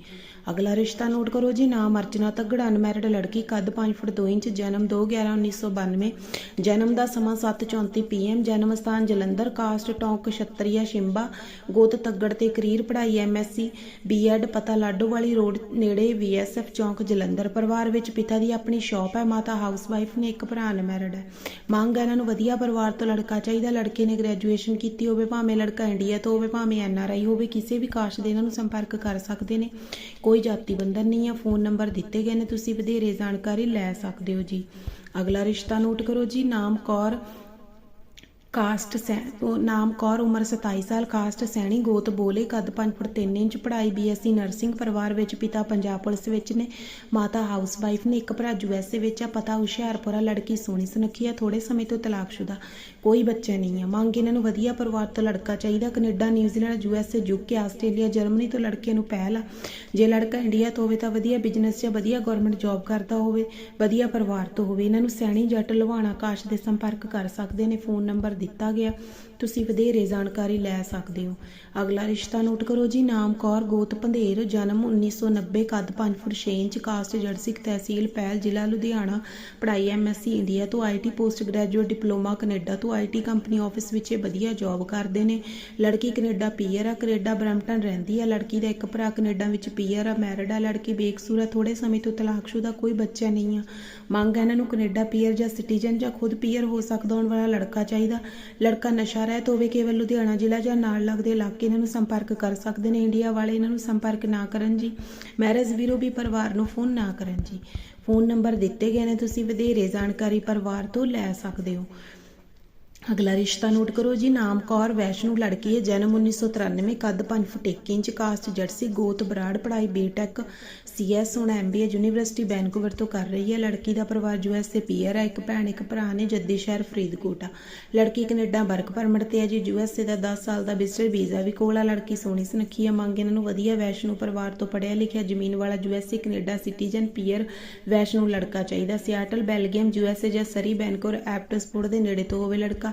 ਅਗਲਾ ਰਿਸ਼ਤਾ ਨੋਟ ਕਰੋ ਜੀ, ਨਾਮ ਅਰਚਨਾ ਤੱਗੜ, ਅਨਮੈਰਿਡ ਲੜਕੀ, ਕੱਦ 5 ਫੁੱਟ 2 ਇੰਚ, ਜਨਮ 2/11/1992 ਜਨਮ ਦਾ ਸਮਾਂ 7:34 ਐਮ ਜਨਮ ਸਥਾਨ ਜਲੰਧਰ, ਕਾਸਟ ਟੌਂਕ, ਛਤਰੀਆ, ਸ਼ਿੰਬਾ, ਗੋਤ ਤੱਗੜ ਤੇ ਕਰੀਰ ਪੜ੍ਹਾਈ ਐਮਐਸਸੀ, ਬੀਐਡ ਪਤਾ ਲਾਡੋ ਵਾਲੀ ਰੋਡ ਨੇੜੇ ਵੀਐਸਐਫ ਚੌਂਕ, ਜਲੰਧਰ। ਪਰਿਵਾਰ ਵਿੱਚ ਪਿਤਾ ਦੀ ਆਪਣੀ ਸ਼ਾਪ ਹੈ, ਮਾਤਾ ਹਾਊਸਵਾਈਫ ਨੇ ਇੱਕ ਭਰਾ ਅਨਮੈਰਿਡ ਹੈ। ਮੰਗ ਹੈ ਇਹਨਾਂ ਨੂੰ ਵਧੀਆ ਪਰਿਵਾਰ ਤੋਂ ਲੜਕਾ ਚਾਹੀਦਾ, ਲੜਕੇ ਨੇ ਗ੍ਰੈਜੂਏਸ਼ਨ ਕੀਤੀ ਹੋਵੇ, ਭਾਵੇਂ ਲੜਕਾ ਇੰਡੀਆ ਤੋਂ ਹੋਵੇ, ਭਾਵੇਂ ਐਨਆਰਆਈ ਹੋਵੇ, ਕਿਸੇ ਵੀ ਕਾਸਟ ਦੇ ਇਹਨਾਂ ਨੂੰ ਸੰਪਰਕ ਕਰ ਸਕਦੇ ਨੇ। ਕੋਈ ਜਾਤੀ ਬੰਧਨ ਨਹੀਂ ਹੈ, ਫੋਨ ਨੰਬਰ ਦਿੱਤੇ ਗਏ ਨੇ, ਤੁਸੀਂ ਵਧੇਰੇ ਜਾਣਕਾਰੀ ਲੈ ਸਕਦੇ ਹੋ ਜੀ। ਅਗਲਾ ਰਿਸ਼ਤਾ ਨੋਟ ਕਰੋ ਜੀ, ਨਾਮ ਕੌਰ ਕਾਸਟ ਸੈ ਨਾਮ ਕੌਰ, ਉਮਰ 27 ਸਾਲ, ਕਾਸਟ ਸੈਣੀ, ਗੋਤ ਬੋਲੇ, ਕੱਦ 5 ਫੁੱਟ 3 ਇੰਚ, ਪੜ੍ਹਾਈ ਬੀਐਸਸੀ ਨਰਸਿੰਗ, ਪਰਿਵਾਰ ਵਿੱਚ ਪਿਤਾ ਪੰਜਾਬ ਪੁਲਿਸ ਵਿੱਚ ਨੇ, ਮਾਤਾ ਹਾਊਸਵਾਈਫ ਨੇ, ਇੱਕ ਭਰਾ ਯੂਐਸਏ ਵਿੱਚ ਆ, ਪਤਾ ਹੁਸ਼ਿਆਰਪੁਰਾ ਲੜਕੀ ਸੋਹਣੀ ਸੁਨੱਖੀ ਆ ਥੋੜੇ ਸਮੇਂ ਤੋਂ ਤਲਾਕਸ਼ੁਦਾ, ਕੋਈ ਬੱਚਾ ਨਹੀਂ ਆ। ਮੰਗ ਇਹਨਾਂ ਨੂੰ ਵਧੀਆ ਪਰਿਵਾਰ ਤੋਂ ਲੜਕਾ ਚਾਹੀਦਾ, Canada, New Zealand USA UK Australia, Germany ਤੋਂ ਲੜਕੇ ਨੂੰ ਪਹਿਲ ਆ। ਜੇ ਲੜਕਾ ਇੰਡੀਆ ਤੋਂ ਹੋਵੇ ਤਾਂ ਵਧੀਆ ਬਿਜ਼ਨਸ ਜਾਂ ਵਧੀਆ ਗਵਰਨਮੈਂਟ ਜੌਬ ਕਰਦਾ ਹੋਵੇ, ਵਧੀਆ ਪਰਿਵਾਰ ਤੋਂ ਹੋਵੇ। ਇਹਨਾਂ ਨੂੰ ਸੈਣੀ, ਜੱਟ ਲਵਾਣਾ ਕਾਸ਼ ਦੇ ਸੰਪਰਕ ਕਰ ਸਕਦੇ ਨੇ, ਫੋਨ ਨੰਬਰ ਦਿੱਤਾ ਗਿਆ। ਤੁਸੀਂ ਵਧੇਰੇ ਜਾਣਕਾਰੀ ਲੈ ਸਕਦੇ ਹੋ। ਅਗਲਾ ਰਿਸ਼ਤਾ ਨੋਟ ਕਰੋ ਜੀ, ਨਾਮ ਕੌਰ, ਗੋਤ ਪੰਧੇਰ, ਜਨਮ 1990 ਕੱਦ 5 ਫੁੱਟ 6 ਇੰਚ, ਕਾਸਟ ਜਰਸਿਕ ਤਹਿਸੀਲ ਪਹਿਲ ਜ਼ਿਲ੍ਹਾ ਲੁਧਿਆਣਾ, ਪੜ੍ਹਾਈ ਐਮਐਸਸੀ ਇੰਡੀਆ ਤੋਂ IT post graduate diploma Canada ਤੋਂ ਆਈਟੀ ਕੰਪਨੀ ਆਫਿਸ ਵਿੱਚ ਇਹ ਵਧੀਆ ਜੌਬ ਕਰਦੇ ਨੇ। ਲੜਕੀ ਕੈਨੇਡਾ ਪੀਅਰ ਆ, ਕੈਨੇਡਾ ਬਰੈਂਪਟਨ ਰਹਿੰਦੀ ਆ। ਲੜਕੀ ਦਾ ਇੱਕ ਭਰਾ ਕੈਨੇਡਾ ਵਿੱਚ ਪੀਅਰ ਆ, ਮੈਰਿਡ ਆ। ਲੜਕੀ ਬੇਕਸੂਰ ਆ ਥੋੜੇ ਸਮੇਂ ਤੋਂ ਤਲਾਕਸ਼ੁਦਾ ਕੋਈ ਬੱਚਾ ਨਹੀਂ ਆ। ਮੰਗ ਹੈ ਇਹਨਾਂ ਨੂੰ ਕੈਨੇਡਾ ਪੀਅਰ ਜਾਂ ਸਿਟੀਜ਼ਨ ਜਾਂ ਖੁਦ ਪੀਅਰ ਹੋ ਸਕਦਾ ਹੋਣ ਵਾਲਾ ਲੜਕਾ ਚਾਹੀਦਾ। ਲੜਕਾ ਨਸ਼ਾ ਰਹਿਤ ਹੋਵੇ ਕੇਵਲ ਲੁਧਿਆਣਾ ਜ਼ਿਲ੍ਹਾ ਜਾਂ ਨਾਲ ਲੱਗਦੇ ਇਲਾਕੇ ਇਹਨਾਂ ਨੂੰ ਸੰਪਰਕ ਕਰ ਸਕਦੇ ਨੇ, ਇੰਡੀਆ ਵਾਲੇ ਇਹਨਾਂ ਨੂੰ ਸੰਪਰਕ ਨਾ ਕਰਨ ਜੀ। ਮੈਰਿਜ ਵੀਰੋ ਵੀ ਪਰਿਵਾਰ ਨੂੰ ਫੋਨ ਨਾ ਕਰਨ ਜੀ। ਫੋਨ ਨੰਬਰ ਦਿੱਤੇ ਗਏ ਨੇ, ਤੁਸੀਂ ਵਧੇਰੇ ਜਾਣਕਾਰੀ ਪਰਿਵਾਰ ਤੋਂ ਲੈ ਸਕਦੇ ਹੋ। ਅਗਲਾ ਰਿਸ਼ਤਾ ਨੋਟ ਕਰੋ ਜੀ, ਨਾਮ ਕੌਰ, ਵੈਸ਼ਨੂ ਲੜਕੀ ਹੈ, ਜਨਮ 1993 ਕੱਦ 5 ਫੁੱਟ 1 ਇੰਚ, ਕਾਸਟ ਜਰਸੀ ਗੋਤ ਬਰਾੜ, ਪੜ੍ਹਾਈ ਬੀਟੈਕ ਸੀਐਸ ਹੁਣ ਐਮਬੀਏ ਯੂਨੀਵਰਸਿਟੀ ਵੈਨਕੂਵਰ ਤੋਂ ਕਰ ਰਹੀ ਹੈ। ਲੜਕੀ ਦਾ ਪਰਿਵਾਰ ਯੂਐਸਏ ਪੀਅਰ ਹੈ, ਇੱਕ ਭੈਣ, ਇੱਕ ਭਰਾ ਨੇ ਜੱਦੀ ਸ਼ਹਿਰ ਫਰੀਦਕੋਟ ਆ। ਲੜਕੀ ਕੈਨੇਡਾ ਵਰਕ ਪਰਮਿਟ ਤੇ ਹੈ ਜੀ, ਯੂਐਸਏ ਦਾ 10 ਸਾਲ ਦਾ ਵਿਜ਼ਟਰ ਵੀਜ਼ਾ ਵੀ ਕੋਲ ਆ। ਲੜਕੀ ਸੋਹਣੀ ਸੁਨੱਖੀ ਆ, ਮੰਗ ਇਹਨਾਂ ਨੂੰ ਵਧੀਆ ਵੈਸ਼ਨੂ ਪਰਿਵਾਰ ਤੋਂ ਪੜਿਆ ਲਿਖਿਆ, ਜ਼ਮੀਨ ਵਾਲਾ USA Canada citizen, PR, Vaishno ਲੜਕਾ ਚਾਹੀਦਾ। ਸਿਆਟਲ ਬੈਲਜੀਅਮ ਯੂਐਸਏ ਜਾਂ ਸਰੀ ਬੈਨਕੋਰ ਐਪਟਸਪੋਰਟ ਦੇ ਨੇੜੇ ਤੋਂ ਹੋਵੇ ਲੜਕਾ।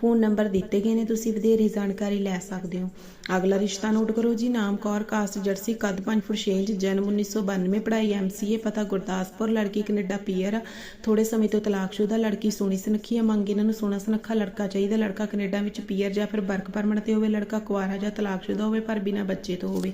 ਫੋਨ ਨੰਬਰ ਦਿੱਤੇ ਗਏ ਨੇ, ਤੁਸੀਂ ਵਧੇਰੇ ਜਾਣਕਾਰੀ ਲੈ ਸਕਦੇ ਹੋ। ਅਗਲਾ ਰਿਸ਼ਤਾ ਨੋਟ ਕਰੋ ਜੀ, ਨਾਮ, ਕੌਰ, ਕਾਸਟ, ਜਰਸੀ, ਕੱਦ 5 ਫੁੱਟ 6 ਇੰਚ, ਜਨਮ 1992 ਪੜ੍ਹਾਈ ਐਮਸੀਏ ਪਤਾ ਗੁਰਦਾਸਪੁਰ, ਲੜਕੀ ਕੈਨੇਡਾ ਪੀਅਰ। ਆ ਥੋੜੇ ਸਮੇਂ ਤੋਂ ਤਲਾਕਸ਼ੁਦਾ ਲੜਕੀ ਸੋਹਣੀ ਸੁਨੱਖੀ ਆ ਮੰਗ ਇਹਨਾਂ ਨੂੰ ਸੋਹਣਾ ਸੁਨੱਖਾ ਲੜਕਾ ਚਾਹੀਦਾ, ਲੜਕਾ ਕੈਨੇਡਾ ਵਿੱਚ ਪੀਅਰ ਜਾਂ ਫਿਰ ਵਰਕ ਪਰਮਿਟ ਤੇ ਹੋਵੇ, ਲੜਕਾ ਕੁਆਰਾ ਜਾਂ ਤਲਾਕਸ਼ੁਦਾ ਹੋਵੇ, ਪਰ ਬਿਨਾਂ ਬੱਚੇ ਤੋਂ ਹੋਵੇ।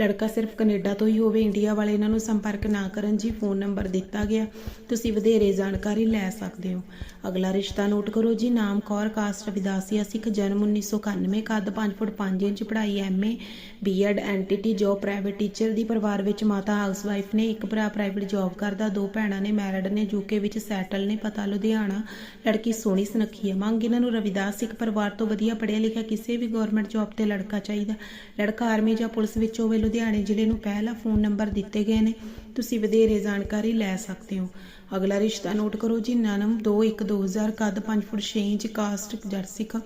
ਲੜਕਾ ਸਿਰਫ ਕੈਨੇਡਾ ਤੋਂ ਹੀ ਹੋਵੇ, ਇੰਡੀਆ ਵਾਲੇ ਇਹਨਾਂ ਨੂੰ ਸੰਪਰਕ ਨਾ ਕਰਨ ਜੀ, ਫੋਨ ਨੰਬਰ ਦਿੱਤਾ ਗਿਆ। ਤੁਸੀਂ ਵਧੇਰੇ ਜਾਣਕਾਰੀ ਲੈ ਸਕਦੇ ਹੋ। ਅਗਲਾ ਰਿਸ਼ਤਾ ਨੋਟ ਕਰੋ ਜੀ, ਨਾਮ, ਕੌਰ, ਕਾਸਟ ਕਾਸਟ ਰਵਿਦਾਸੀਆ ਸਿੱਖ ਜਨਮ 1991 ਕੱਦ 5 ਫੁੱਟ 5 ਇੰਚ ਪੜ੍ਹਾਈ MA BEd NTT job private teacher ਦੀ ਪਰਿਵਾਰ ਵਿੱਚ ਮਾਤਾ ਹਾਊਸਵਾਈਫ ਨੇ ਇੱਕ ਭਰਾ ਪ੍ਰਾਈਵੇਟ ਜੌਬ ਕਰਦਾ, ਦੋ ਭੈਣਾਂ ਨੇ ਮੈਰਿਡ ਨੇ, ਯੂਕੇ ਵਿੱਚ ਸੈਟਲ ਨੇ, ਪਤਾ ਲੁਧਿਆਣਾ, ਲੜਕੀ ਸੋਹਣੀ ਸੁਨੱਖੀ ਹੈ। ਮੰਗ ਇਹਨਾਂ ਨੂੰ ਰਵਿਦਾਸ ਸਿੱਖ ਪਰਿਵਾਰ ਤੋਂ ਵਧੀਆ ਪੜ੍ਹਿਆ ਲਿਖਿਆ ਕਿਸੇ ਵੀ ਗਵਰਨਮੈਂਟ ਜੌਬ ਤੇ ਲੜਕਾ ਚਾਹੀਦਾ। ਲੜਕਾ ਆਰਮੀ ਜਾਂ ਪੁਲਿਸ ਵਿੱਚ ਹੋਵੇ, ਲੁਧਿਆਣੇ ਜ਼ਿਲ੍ਹੇ ਨੂੰ ਪਹਿਲਾ ਫੋਨ ਨੰਬਰ ਦਿੱਤੇ ਗਏ ਨੇ। ਤੁਸੀਂ ਵਧੇਰੇ ਜਾਣਕਾਰੀ ਲੈ ਸਕਦੇ ਹੋ। ਅਗਲਾ ਰਿਸ਼ਤਾ ਨੋਟ ਕਰੋ ਜੀ, ਨਾਨਮ 21 2000 ਕੱਦ 5 foot 6 inch, caste Jatt Sikh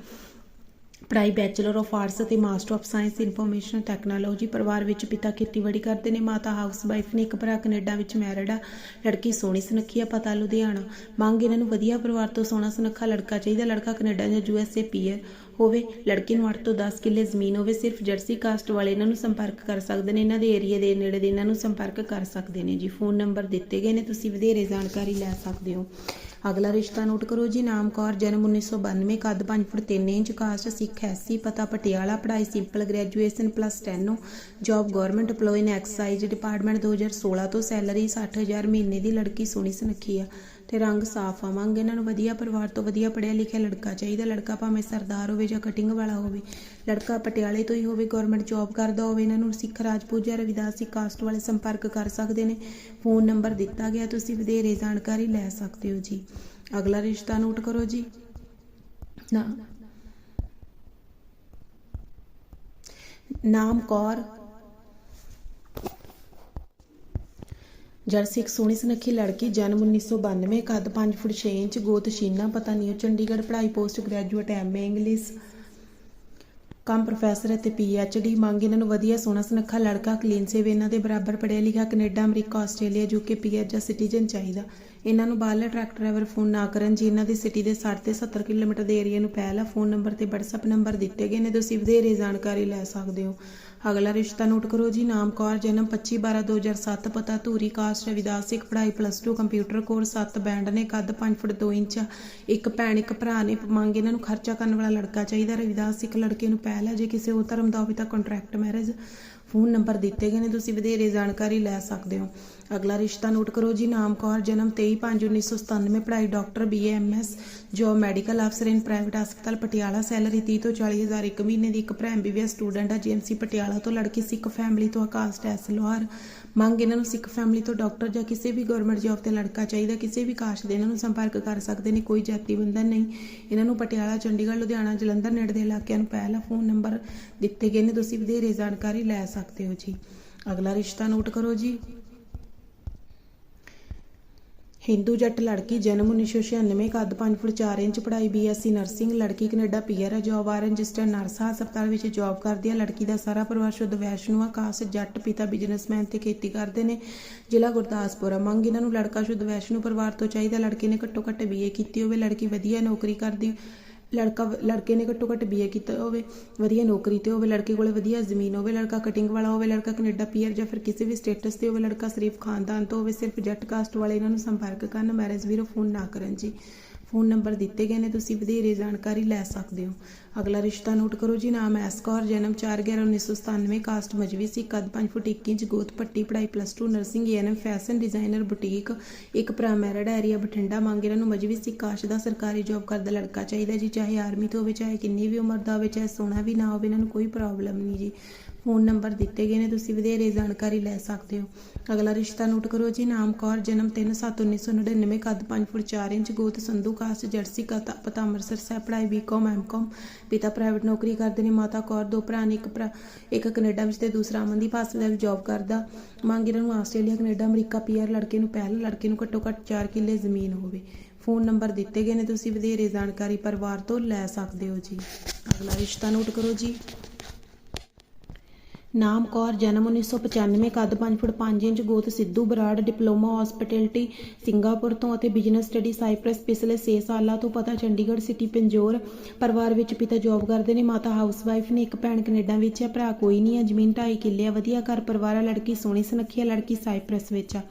bachelor of arts ਅਤੇ master of science information technology ਪਰਿਵਾਰ ਵਿੱਚ ਪਿਤਾ ਖੇਤੀਬਾੜੀ ਕਰਦੇ ਨੇ, ਮਾਤਾ ਹਾਊਸ ਵਾਈਫ ਨੇ, ਇੱਕ ਭਰਾ ਕੈਨੇਡਾ ਵਿੱਚ ਮੈਰਿਡ ਆ, ਲੜਕੀ ਸੋਹਣੀ ਸੁਨੱਖੀ ਆ, ਪਤਾ ਲੁਧਿਆਣਾ। ਮੰਗ ਇਹਨਾਂ ਨੂੰ ਵਧੀਆ ਪਰਿਵਾਰ ਤੋਂ ਸੋਹਣਾ ਸੁਨੱਖਾ ਲੜਕਾ ਚਾਹੀਦਾ, ਲੜਕਾ ਕੈਨੇਡਾ ਜਾਂ ਯੂਐਸਏ ਪੀਆਰ ਹੋਵੇ, ਲੜਕੀ ਨੂੰ 8 ਤੋਂ 10 ਕਿੱਲੇ ਜ਼ਮੀਨ ਹੋਵੇ, ਸਿਰਫ ਜਰਸੀ ਕਾਸਟ ਵਾਲੇ ਇਹਨਾਂ ਨੂੰ ਸੰਪਰਕ ਕਰ ਸਕਦੇ ਨੇ, ਇਹਨਾਂ ਦੇ ਏਰੀਆ ਦੇ ਨੇੜੇ ਦੇ ਇਹਨਾਂ ਨੂੰ ਸੰਪਰਕ ਕਰ ਸਕਦੇ ਨੇ ਜੀ। ਫੋਨ ਨੰਬਰ ਦਿੱਤੇ ਗਏ ਨੇ, ਤੁਸੀਂ ਵਧੇਰੇ ਜਾਣਕਾਰੀ ਲੈ ਸਕਦੇ ਹੋ। ਅਗਲਾ ਰਿਸ਼ਤਾ ਨੋਟ ਕਰੋ ਜੀ, ਨਾਮ ਕੌਰ, ਜਨਮ 1992 ਕੱਦ 5 foot 3 inch, caste Sikh SC ਪਤਾ ਪਟਿਆਲਾ, ਪੜ੍ਹਾਈ simple graduation plus 10 job government EMPLOYE in excise department 2016 ਤੋਂ ਸੈਲਰੀ 60000 ਮਹੀਨੇ ਦੀ ਲੜਕੀ ਸੋਹਣੀ ਸੁਨੱਖੀ ਆ। ਤੇ ਰੰਗ ਸਾਫ਼ ਆਵਾਂਗੇ। ਇਹਨਾਂ ਨੂੰ ਵਧੀਆ ਪਰਿਵਾਰ ਤੋਂ ਵਧੀਆ ਪੜ੍ਹਿਆ ਲਿਖਿਆ ਲੜਕਾ ਚਾਹੀਦਾ। ਲੜਕਾ ਭਾਵੇਂ ਸਰਦਾਰ ਹੋਵੇ ਜਾਂ ਕਟਿੰਗ ਵਾਲਾ ਹੋਵੇ। ਲੜਕਾ ਪਟਿਆਲੇ ਤੋਂ ਹੀ ਹੋਵੇ ਗਵਰਨਮੈਂਟ ਜੌਬ ਕਰਦਾ ਹੋਵੇ, ਇਹਨਾਂ ਨੂੰ ਸਿੱਖ ਰਾਜਪੂਤ ਜਾਂ ਰਵਿਦਾਸੀ ਕਾਸਟ ਵਾਲੇ ਸੰਪਰਕ ਕਰ ਸਕਦੇ ਨੇ। ਫੋਨ ਨੰਬਰ ਦਿੱਤਾ ਗਿਆ, ਤੁਸੀਂ ਵਧੇਰੇ ਜਾਣਕਾਰੀ ਲੈ ਸਕਦੇ ਹੋ ਜੀ। ਅਗਲਾ ਰਿਸ਼ਤਾ ਨੋਟ ਕਰੋ ਜੀ। ਨਾ। ਨਾਮ ਕੌਰ। ਜਰਸੀ ਇੱਕ ਸੋਹਣੀ ਸੁਨੱਖੀ ਲੜਕੀ ਜਨਮ 1992 ਕੱਦ 5 ਫੁੱਟ 6 ਇੰਚ, ਗੋਤ ਸ਼ੀਨਾ ਪਤਾ ਨਹੀਂ ਉਹ ਚੰਡੀਗੜ੍ਹ ਪੜ੍ਹਾਈ ਪੋਸਟ ਗ੍ਰੈਜੂਏਟ ਐਮਏ ਇੰਗਲਿਸ਼ ਕੰਮ ਪ੍ਰੋਫੈਸਰ ਅਤੇ ਡੀ ਮੰਗ ਇਹਨਾਂ ਨੂੰ ਵਧੀਆ ਸੋਹਣਾ ਸੁਨੱਖਾ ਲੜਕਾ ਕਲੀਨ ਸੇਵ ਇਹਨਾਂ ਦੇ ਬਰਾਬਰ ਪੜ੍ਹਿਆ ਲਿਖਿਆ, Canada, America, Australia UK PR ਜਾਂ ਸਿਟੀਜ਼ਨ ਚਾਹੀਦਾ। ਇਹਨਾਂ ਨੂੰ ਬਾਹਰਲੇ ਟਰੱਕ ਡਰਾਈਵਰ ਫੋਨ ਨਾ ਕਰਨ ਜੀ ਇਹਨਾਂ ਦੀ ਸਿਟੀ ਦੇ 60 ਤੇ 70 ਕਿਲੋਮੀਟਰ ਦੇ ਏਰੀਆ ਨੂੰ ਪਹਿਲਾ ਫੋਨ ਨੰਬਰ ਤੇ WhatsApp ਨੰਬਰ ਦਿੱਤੇ ਗਏ ਨੇ, ਤੁਸੀਂ ਵਧੇਰੇ ਜਾਣਕਾਰੀ ਲੈ ਸਕਦੇ ਹੋ। ਅਗਲਾ ਰਿਸ਼ਤਾ ਨੋਟ ਕਰੋ ਜੀ। ਨਾਮ ਕੌਰ, ਜਨਮ 25 12 2007 ਪਤਾ ਧੂਰੀ ਕਾਸਟ ਰਵਿਦਾਸ ਰਵਿਦਾਸਿਕ ਪੜ੍ਹਾਈ ਪਲੱਸ 2 ਕੰਪਿਊਟਰ ਕੋਰਸ 7 ਬੈਂਡ ਨੇ, ਕੱਦ 5 ਫੁੱਟ 2 ਇੰਚ, ਇੱਕ ਭੈਣ, ਇੱਕ ਭਰਾ ਨੇ, ਮੰਗ ਇਹਨਾਂ ਨੂੰ ਖਰਚਾ ਕਰਨ ਵਾਲਾ ਲੜਕਾ ਚਾਹੀਦਾ। ਰਵਿਦਾਸ ਸਿੱਖ ਲੜਕੇ ਨੂੰ ਪਹਿਲ ਹੈ, ਜੇ ਕਿਸੇ ਹੋਰ ਧਰਮ ਦਾ ਹੋਵੇ ਤਾਂ ਕੰਟਰੈਕਟ ਮੈਰਿਜ ਫੋਨ ਨੰਬਰ ਦਿੱਤੇ ਗਏ ਨੇ, ਤੁਸੀਂ ਵਧੇਰੇ ਜਾਣਕਾਰੀ ਲੈ ਸਕਦੇ ਹੋ। ਅਗਲਾ ਰਿਸ਼ਤਾ ਨੋਟ ਕਰੋ ਜੀ, ਨਾਮ ਕੌਰ, ਜਨਮ 23/5/1997 ਪੜ੍ਹਾਈ ਡਾਕਟਰ ਬੀਏਐਮਐਸ ਜੋ ਮੈਡੀਕਲ ਅਫਸਰ ਇਨ ਪ੍ਰਾਈਵੇਟ ਹਸਪਤਾਲ ਪਟਿਆਲਾ, ਸੈਲਰੀ 30 ਤੋਂ 40 ਹਜ਼ਾਰ ਇੱਕ ਮਹੀਨੇ ਦੀ ਇੱਕ ਭਰਾ ਐਮਬੀਬੀਐਸ ਸਟੂਡੈਂਟ ਹੈ ਜੀਐਮਸੀ ਪਟਿਆਲਾ ਤੋਂ, ਲੜਕੀ ਸਿੱਖ ਫੈਮਿਲੀ ਤੋਂ ਆਕਾਸ਼ ਐਸ ਮੰਗ ਇਹਨਾਂ ਨੂੰ ਸਿੱਖ ਫੈਮਿਲੀ ਤੋਂ ਡਾਕਟਰ ਜਾਂ ਕਿਸੇ ਵੀ ਗਵਰਨਮੈਂਟ ਜੌਬ ਤੇ ਲੜਕਾ ਚਾਹੀਦਾ, ਕਿਸੇ ਵੀ ਕਾਸ਼ ਦੇ ਇਹਨਾਂ ਨੂੰ ਸੰਪਰਕ ਕਰ ਸਕਦੇ ਨੇ, ਕੋਈ ਜਾਤੀ ਬੰਧਨ ਨਹੀਂ। ਇਹਨਾਂ ਨੂੰ ਪਟਿਆਲਾ, ਚੰਡੀਗੜ੍ਹ, ਲੁਧਿਆਣਾ, ਜਲੰਧਰ ਨੇੜੇ ਦੇ ਇਲਾਕਿਆਂ ਨੂੰ ਪਹਿਲਾ ਫੋਨ ਨੰਬਰ ਦਿੱਤੇ ਗਏ ਨੇ। ਤੁਸੀਂ ਵਧੇਰੇ ਜਾਣਕਾਰੀ ਲੈ ਸਕਦੇ ਹੋ ਜੀ। ਅਗਲਾ ਰਿਸ਼ਤਾ ਨੋਟ ਕਰੋ ਜੀ। ਹਿੰਦੂ ਜੱਟ ਲੜਕੀ ਜਨਮ 1996 ਕੱਦ 5 ਫੁੱਟ 4 ਇੰਚ, ਪੜ੍ਹਾਈ ਬੀਐਸਸੀ ਨਰਸਿੰਗ, ਲੜਕੀ ਕੈਨੇਡਾ ਪੀਆਰ ਹੈ, ਜੌਬ ਆਰ ਰਜਿਸਟਰਡ ਨਰਸ ਹਸਪਤਾਲ ਵਿੱਚ ਜੌਬ ਕਰਦੀ ਹੈ, ਲੜਕੀ ਦਾ ਸਾਰਾ ਪਰਿਵਾਰ ਸ਼ੁੱਧ ਵੈਸ਼ਨੂ ਆ ਕਾਸ ਜੱਟ ਪਿਤਾ ਬਿਜ਼ਨਸਮੈਨ ਤੇ ਖੇਤੀ ਕਰਦੇ ਨੇ, ਜ਼ਿਲ੍ਹਾ ਗੁਰਦਾਸਪੁਰ ਆ। ਮੰਗ ਇਹਨਾਂ ਨੂੰ ਲੜਕਾ ਸ਼ੁੱਧ ਵੈਸ਼ਨੂ ਪਰਿਵਾਰ ਤੋਂ ਚਾਹੀਦਾ, ਲੜਕੀ ਨੇ ਘੱਟੋ ਘੱਟ ਬੀਏ ਕੀਤੀ ਹੋਵੇ, ਲੜਕੀ ਵਧੀਆ ਨੌਕਰੀ ਕਰਦੀ ਲੜਕਾ ਲੜਕੇ ਨੇ ਘੱਟੋ ਘੱਟ ਬੀਏ ਕੀਤਾ ਹੋਵੇ, ਵਧੀਆ ਨੌਕਰੀ ਤੇ ਹੋਵੇ, ਲੜਕੇ ਕੋਲੇ ਵਧੀਆ ਜ਼ਮੀਨ ਹੋਵੇ, ਲੜਕਾ ਕਟਿੰਗ ਵਾਲਾ ਹੋਵੇ, ਲੜਕਾ ਕੈਨੇਡਾ ਪੀਆਰ ਜਾਂ ਫਿਰ ਕਿਸੇ ਵੀ ਸਟੇਟਸ ਤੇ ਹੋਵੇ, ਲੜਕਾ ਸਿਰਫ ਖਾਨਦਾਨ ਤੋਂ ਹੋਵੇ, ਸਿਰਫ ਜੱਟ ਕਾਸਟ ਵਾਲੇ ਇਹਨਾਂ ਨੂੰ ਸੰਪਰਕ ਕਰਨ ਮੈਰਿਜ ਵੀਰੋ ਫੋਨ ਨਾ ਕਰਨ ਜੀ। ਫੋਨ ਨੰਬਰ ਦਿੱਤੇ ਗਏ ਨੇ, ਤੁਸੀਂ ਵਧੇਰੇ ਜਾਣਕਾਰੀ ਲੈ ਸਕਦੇ ਹੋ। ਅਗਲਾ ਰਿਸ਼ਤਾ ਨੋਟ ਕਰੋ ਜੀ, ਨਾਮ ਐਸ ਕੌਰ, ਜਨਮ 4/11/1997 ਕਾਸਟ ਮਜਵੀ ਸੀ, ਕੱਦ 5 ਫੁੱਟ 1 ਇੰਚ, ਗੋਤ ਪੱਟੀ ਪੜਾਈ plus 2 nursing ANM fashion designer boutique ਇੱਕ ਭਰਾ ਮੈਰਿਡ ਏਰੀਆ ਬਠਿੰਡਾ, ਮੰਗ ਇਹਨਾਂ ਨੂੰ ਮਜਵੀ ਸੀ, ਕਾਸ਼ ਦਾ ਸਰਕਾਰੀ ਜੌਬ ਕਰਦਾ ਲੜਕਾ ਚਾਹੀਦਾ ਜੀ, ਚਾਹੇ ਆਰਮੀ ਤੋਂ ਹੋਵੇ, ਚਾਹੇ ਕਿੰਨੀ ਵੀ ਉਮਰ ਦਾ ਹੋਵੇ, ਚਾਹੇ ਸੋਨਾ ਵੀ ਨਾ ਹੋਵੇ, ਇਹਨਾਂ ਨੂੰ ਕੋਈ ਪ੍ਰੋਬਲਮ ਨਹੀਂ ਜੀ। ਫੋਨ ਨੰਬਰ ਦਿੱਤੇ ਗਏ ਨੇ, ਤੁਸੀਂ ਵਧੇਰੇ ਜਾਣਕਾਰੀ ਲੈ ਸਕਦੇ ਹੋ। ਅਗਲਾ ਰਿਸ਼ਤਾ ਨੋਟ ਕਰੋ ਜੀ, ਨਾਮ ਕੌਰ, ਜਨਮ 3/7/1999 ਕੱਦ 5 ਫੁੱਟ 4 ਇੰਚ, ਗੋਤ ਸੰਧੂ, ਕਾਸਟ, ਜਰਸੀ ਕਤਾ ਪਤਾ ਅੰਮ੍ਰਿਤਸਰ ਸਾਹਿਬ, ਪੜ੍ਹਾਈ ਬੀਕਾਮ ਐਮਕਾਮ ਪਿਤਾ ਪ੍ਰਾਈਵੇਟ ਨੌਕਰੀ ਕਰਦੇ ਨੇ, ਮਾਤਾ ਕੌਰ, ਦੋ ਭਰਾ ਨੇ, ਇੱਕ ਭਰਾ, ਇੱਕ ਕੈਨੇਡਾ ਵਿੱਚ ਤੇ ਦੂਸਰਾ ਅਮਨਦੀਪ ਹਸਪਤਾਲ ਵਿੱਚ ਜੌਬ ਕਰਦਾ। ਮੰਗ ਨੂੰ ਆਸਟ੍ਰੇਲੀਆ, ਕੈਨੇਡਾ, ਅਮਰੀਕਾ ਪੀਆਰ ਲੜਕੇ ਨੂੰ ਪਹਿਲ, ਲੜਕੇ ਨੂੰ ਘੱਟੋ ਘੱਟ 4 ਕਿੱਲੇ ਜ਼ਮੀਨ ਹੋਵੇ। ਫੋਨ ਨੰਬਰ ਦਿੱਤੇ ਗਏ ਨੇ, ਤੁਸੀਂ ਵਧੇਰੇ ਜਾਣਕਾਰੀ ਪਰਿਵਾਰ ਤੋਂ ਲੈ ਸਕਦੇ ਹੋ ਜੀ। ਅਗਲਾ ਰਿਸ਼ਤਾ ਨੋਟ ਕਰੋ ਜੀ। ਨਾਮ ਕੌਰ, ਜਨਮ 1995 ਕੱਦ 5 ਫੁੱਟ 5 ਇੰਚ, ਗੋਤ Sidhu, Brar, diploma hospitality Singapore ਤੋਂ ਅਤੇ ਬਿਜ਼ਨਸ ਸਟੱਡੀ ਸਾਈਪ੍ਰਸ ਪਿਛਲੇ 6 ਸਾਲਾਂ ਤੋਂ ਪਤਾ ਚੰਡੀਗੜ੍ਹ ਸਿਟੀ ਪੰਜੋਰ ਪਰਿਵਾਰ ਵਿੱਚ ਪਿਤਾ ਜੌਬ ਕਰਦੇ ਨੇ, ਮਾਤਾ ਹਾਊਸਵਾਈਫ ਨੇ, ਇੱਕ ਭੈਣ ਕੈਨੇਡਾ ਵਿੱਚ ਹੈ, ਭਰਾ ਕੋਈ ਨਹੀਂ ਹੈ, ਜ਼ਮੀਨ ਢਾਈ ਕਿੱਲੇ ਆ, ਵਧੀਆ ਘਰ ਪਰਿਵਾਰ ਆ, ਲੜਕੀ ਸੋਹਣੀ ਸੁਨੱਖੀ ਆ, ਲੜਕੀ ਸਾਈਪ੍ਰਸ ਵਿੱਚ ਆ।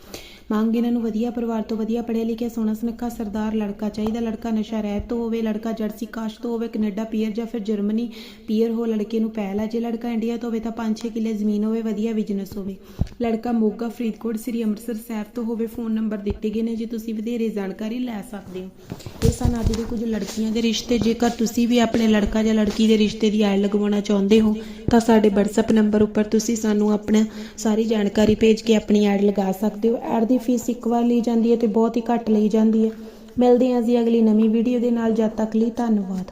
ਮੰਗ ਇਹਨਾਂ ਨੂੰ ਵਧੀਆ ਪਰਿਵਾਰ ਤੋਂ ਵਧੀਆ ਪੜ੍ਹਿਆ ਲਿਖਿਆ, ਸੋਹਣਾ ਸੁਨੱਖਾ ਸਰਦਾਰ, ਲੜਕਾ ਚਾਹੀਦਾ, ਲੜਕਾ ਨਸ਼ਾ ਰਹਿਤ ਤੋਂ ਹੋਵੇ, ਲੜਕਾ ਜਰਸੀ ਕਾਸ਼ ਤੋਂ ਹੋਵੇ, ਕੈਨੇਡਾ ਪੀਅਰ ਜਾਂ ਫਿਰ ਜਰਮਨੀ ਪੀਅਰ ਹੋ, ਲੜਕੇ ਨੂੰ ਪਹਿਲ ਹੈ ਜੇ ਲੜਕਾ ਇੰਡੀਆ ਤੋਂ ਹੋਵੇ ਤਾਂ 5-6 ਕਿੱਲੇ ਜ਼ਮੀਨ ਹੋਵੇ, ਵਧੀਆ ਬਿਜ਼ਨਸ ਹੋਵੇ। ਲੜਕਾ ਮੋਗਾ, ਫਰੀਦਕੋਟ, ਸ੍ਰੀ ਅੰਮ੍ਰਿਤਸਰ ਸਾਹਿਬ ਤੋਂ ਹੋਵੇ, ਫੋਨ ਨੰਬਰ ਦਿੱਤੇ ਗਏ ਨੇ, ਜੇ ਤੁਸੀਂ ਵਧੇਰੇ ਜਾਣਕਾਰੀ ਲੈ ਸਕਦੇ ਹੋ। ਇਹ ਸਨ ਅੱਜ ਦੇ ਕੁਝ ਲੜਕੀਆਂ ਦੇ ਰਿਸ਼ਤੇ। ਜੇਕਰ ਤੁਸੀਂ ਵੀ ਆਪਣੇ ਲੜਕਾ ਜਾਂ ਲੜਕੀ ਦੇ ਰਿਸ਼ਤੇ ਦੀ ਐਡ ਲਗਵਾਉਣਾ ਚਾਹੁੰਦੇ ਹੋ, ਤਾਂ ਸਾਡੇ WhatsApp ਨੰਬਰ ਉੱਪਰ ਤੁਸੀਂ ਸਾਨੂੰ ਆਪਣਾ ਸਾਰੀ ਜਾਣਕਾਰੀ ਭੇਜ ਕੇ ਆਪਣੀ ਐਡ ਲਗਾ ਸਕਦੇ ਹੋ। ਐਡ ਦੀ ਦੀ ਫੀਸ ਇੱਕ ਵਾਰ ਲਈ ਜਾਂਦੀ ਹੈ ਤੇ ਬਹੁਤ ਹੀ ਘੱਟ ਲਈ ਜਾਂਦੀ ਹੈ। ਮਿਲਦੇ ਹਾਂ ਜੀ ਅਗਲੀ ਨਵੀਂ ਵੀਡੀਓ ਦੇ ਨਾਲ, ਜਦ ਤੱਕ ਲਈ ਧੰਨਵਾਦ।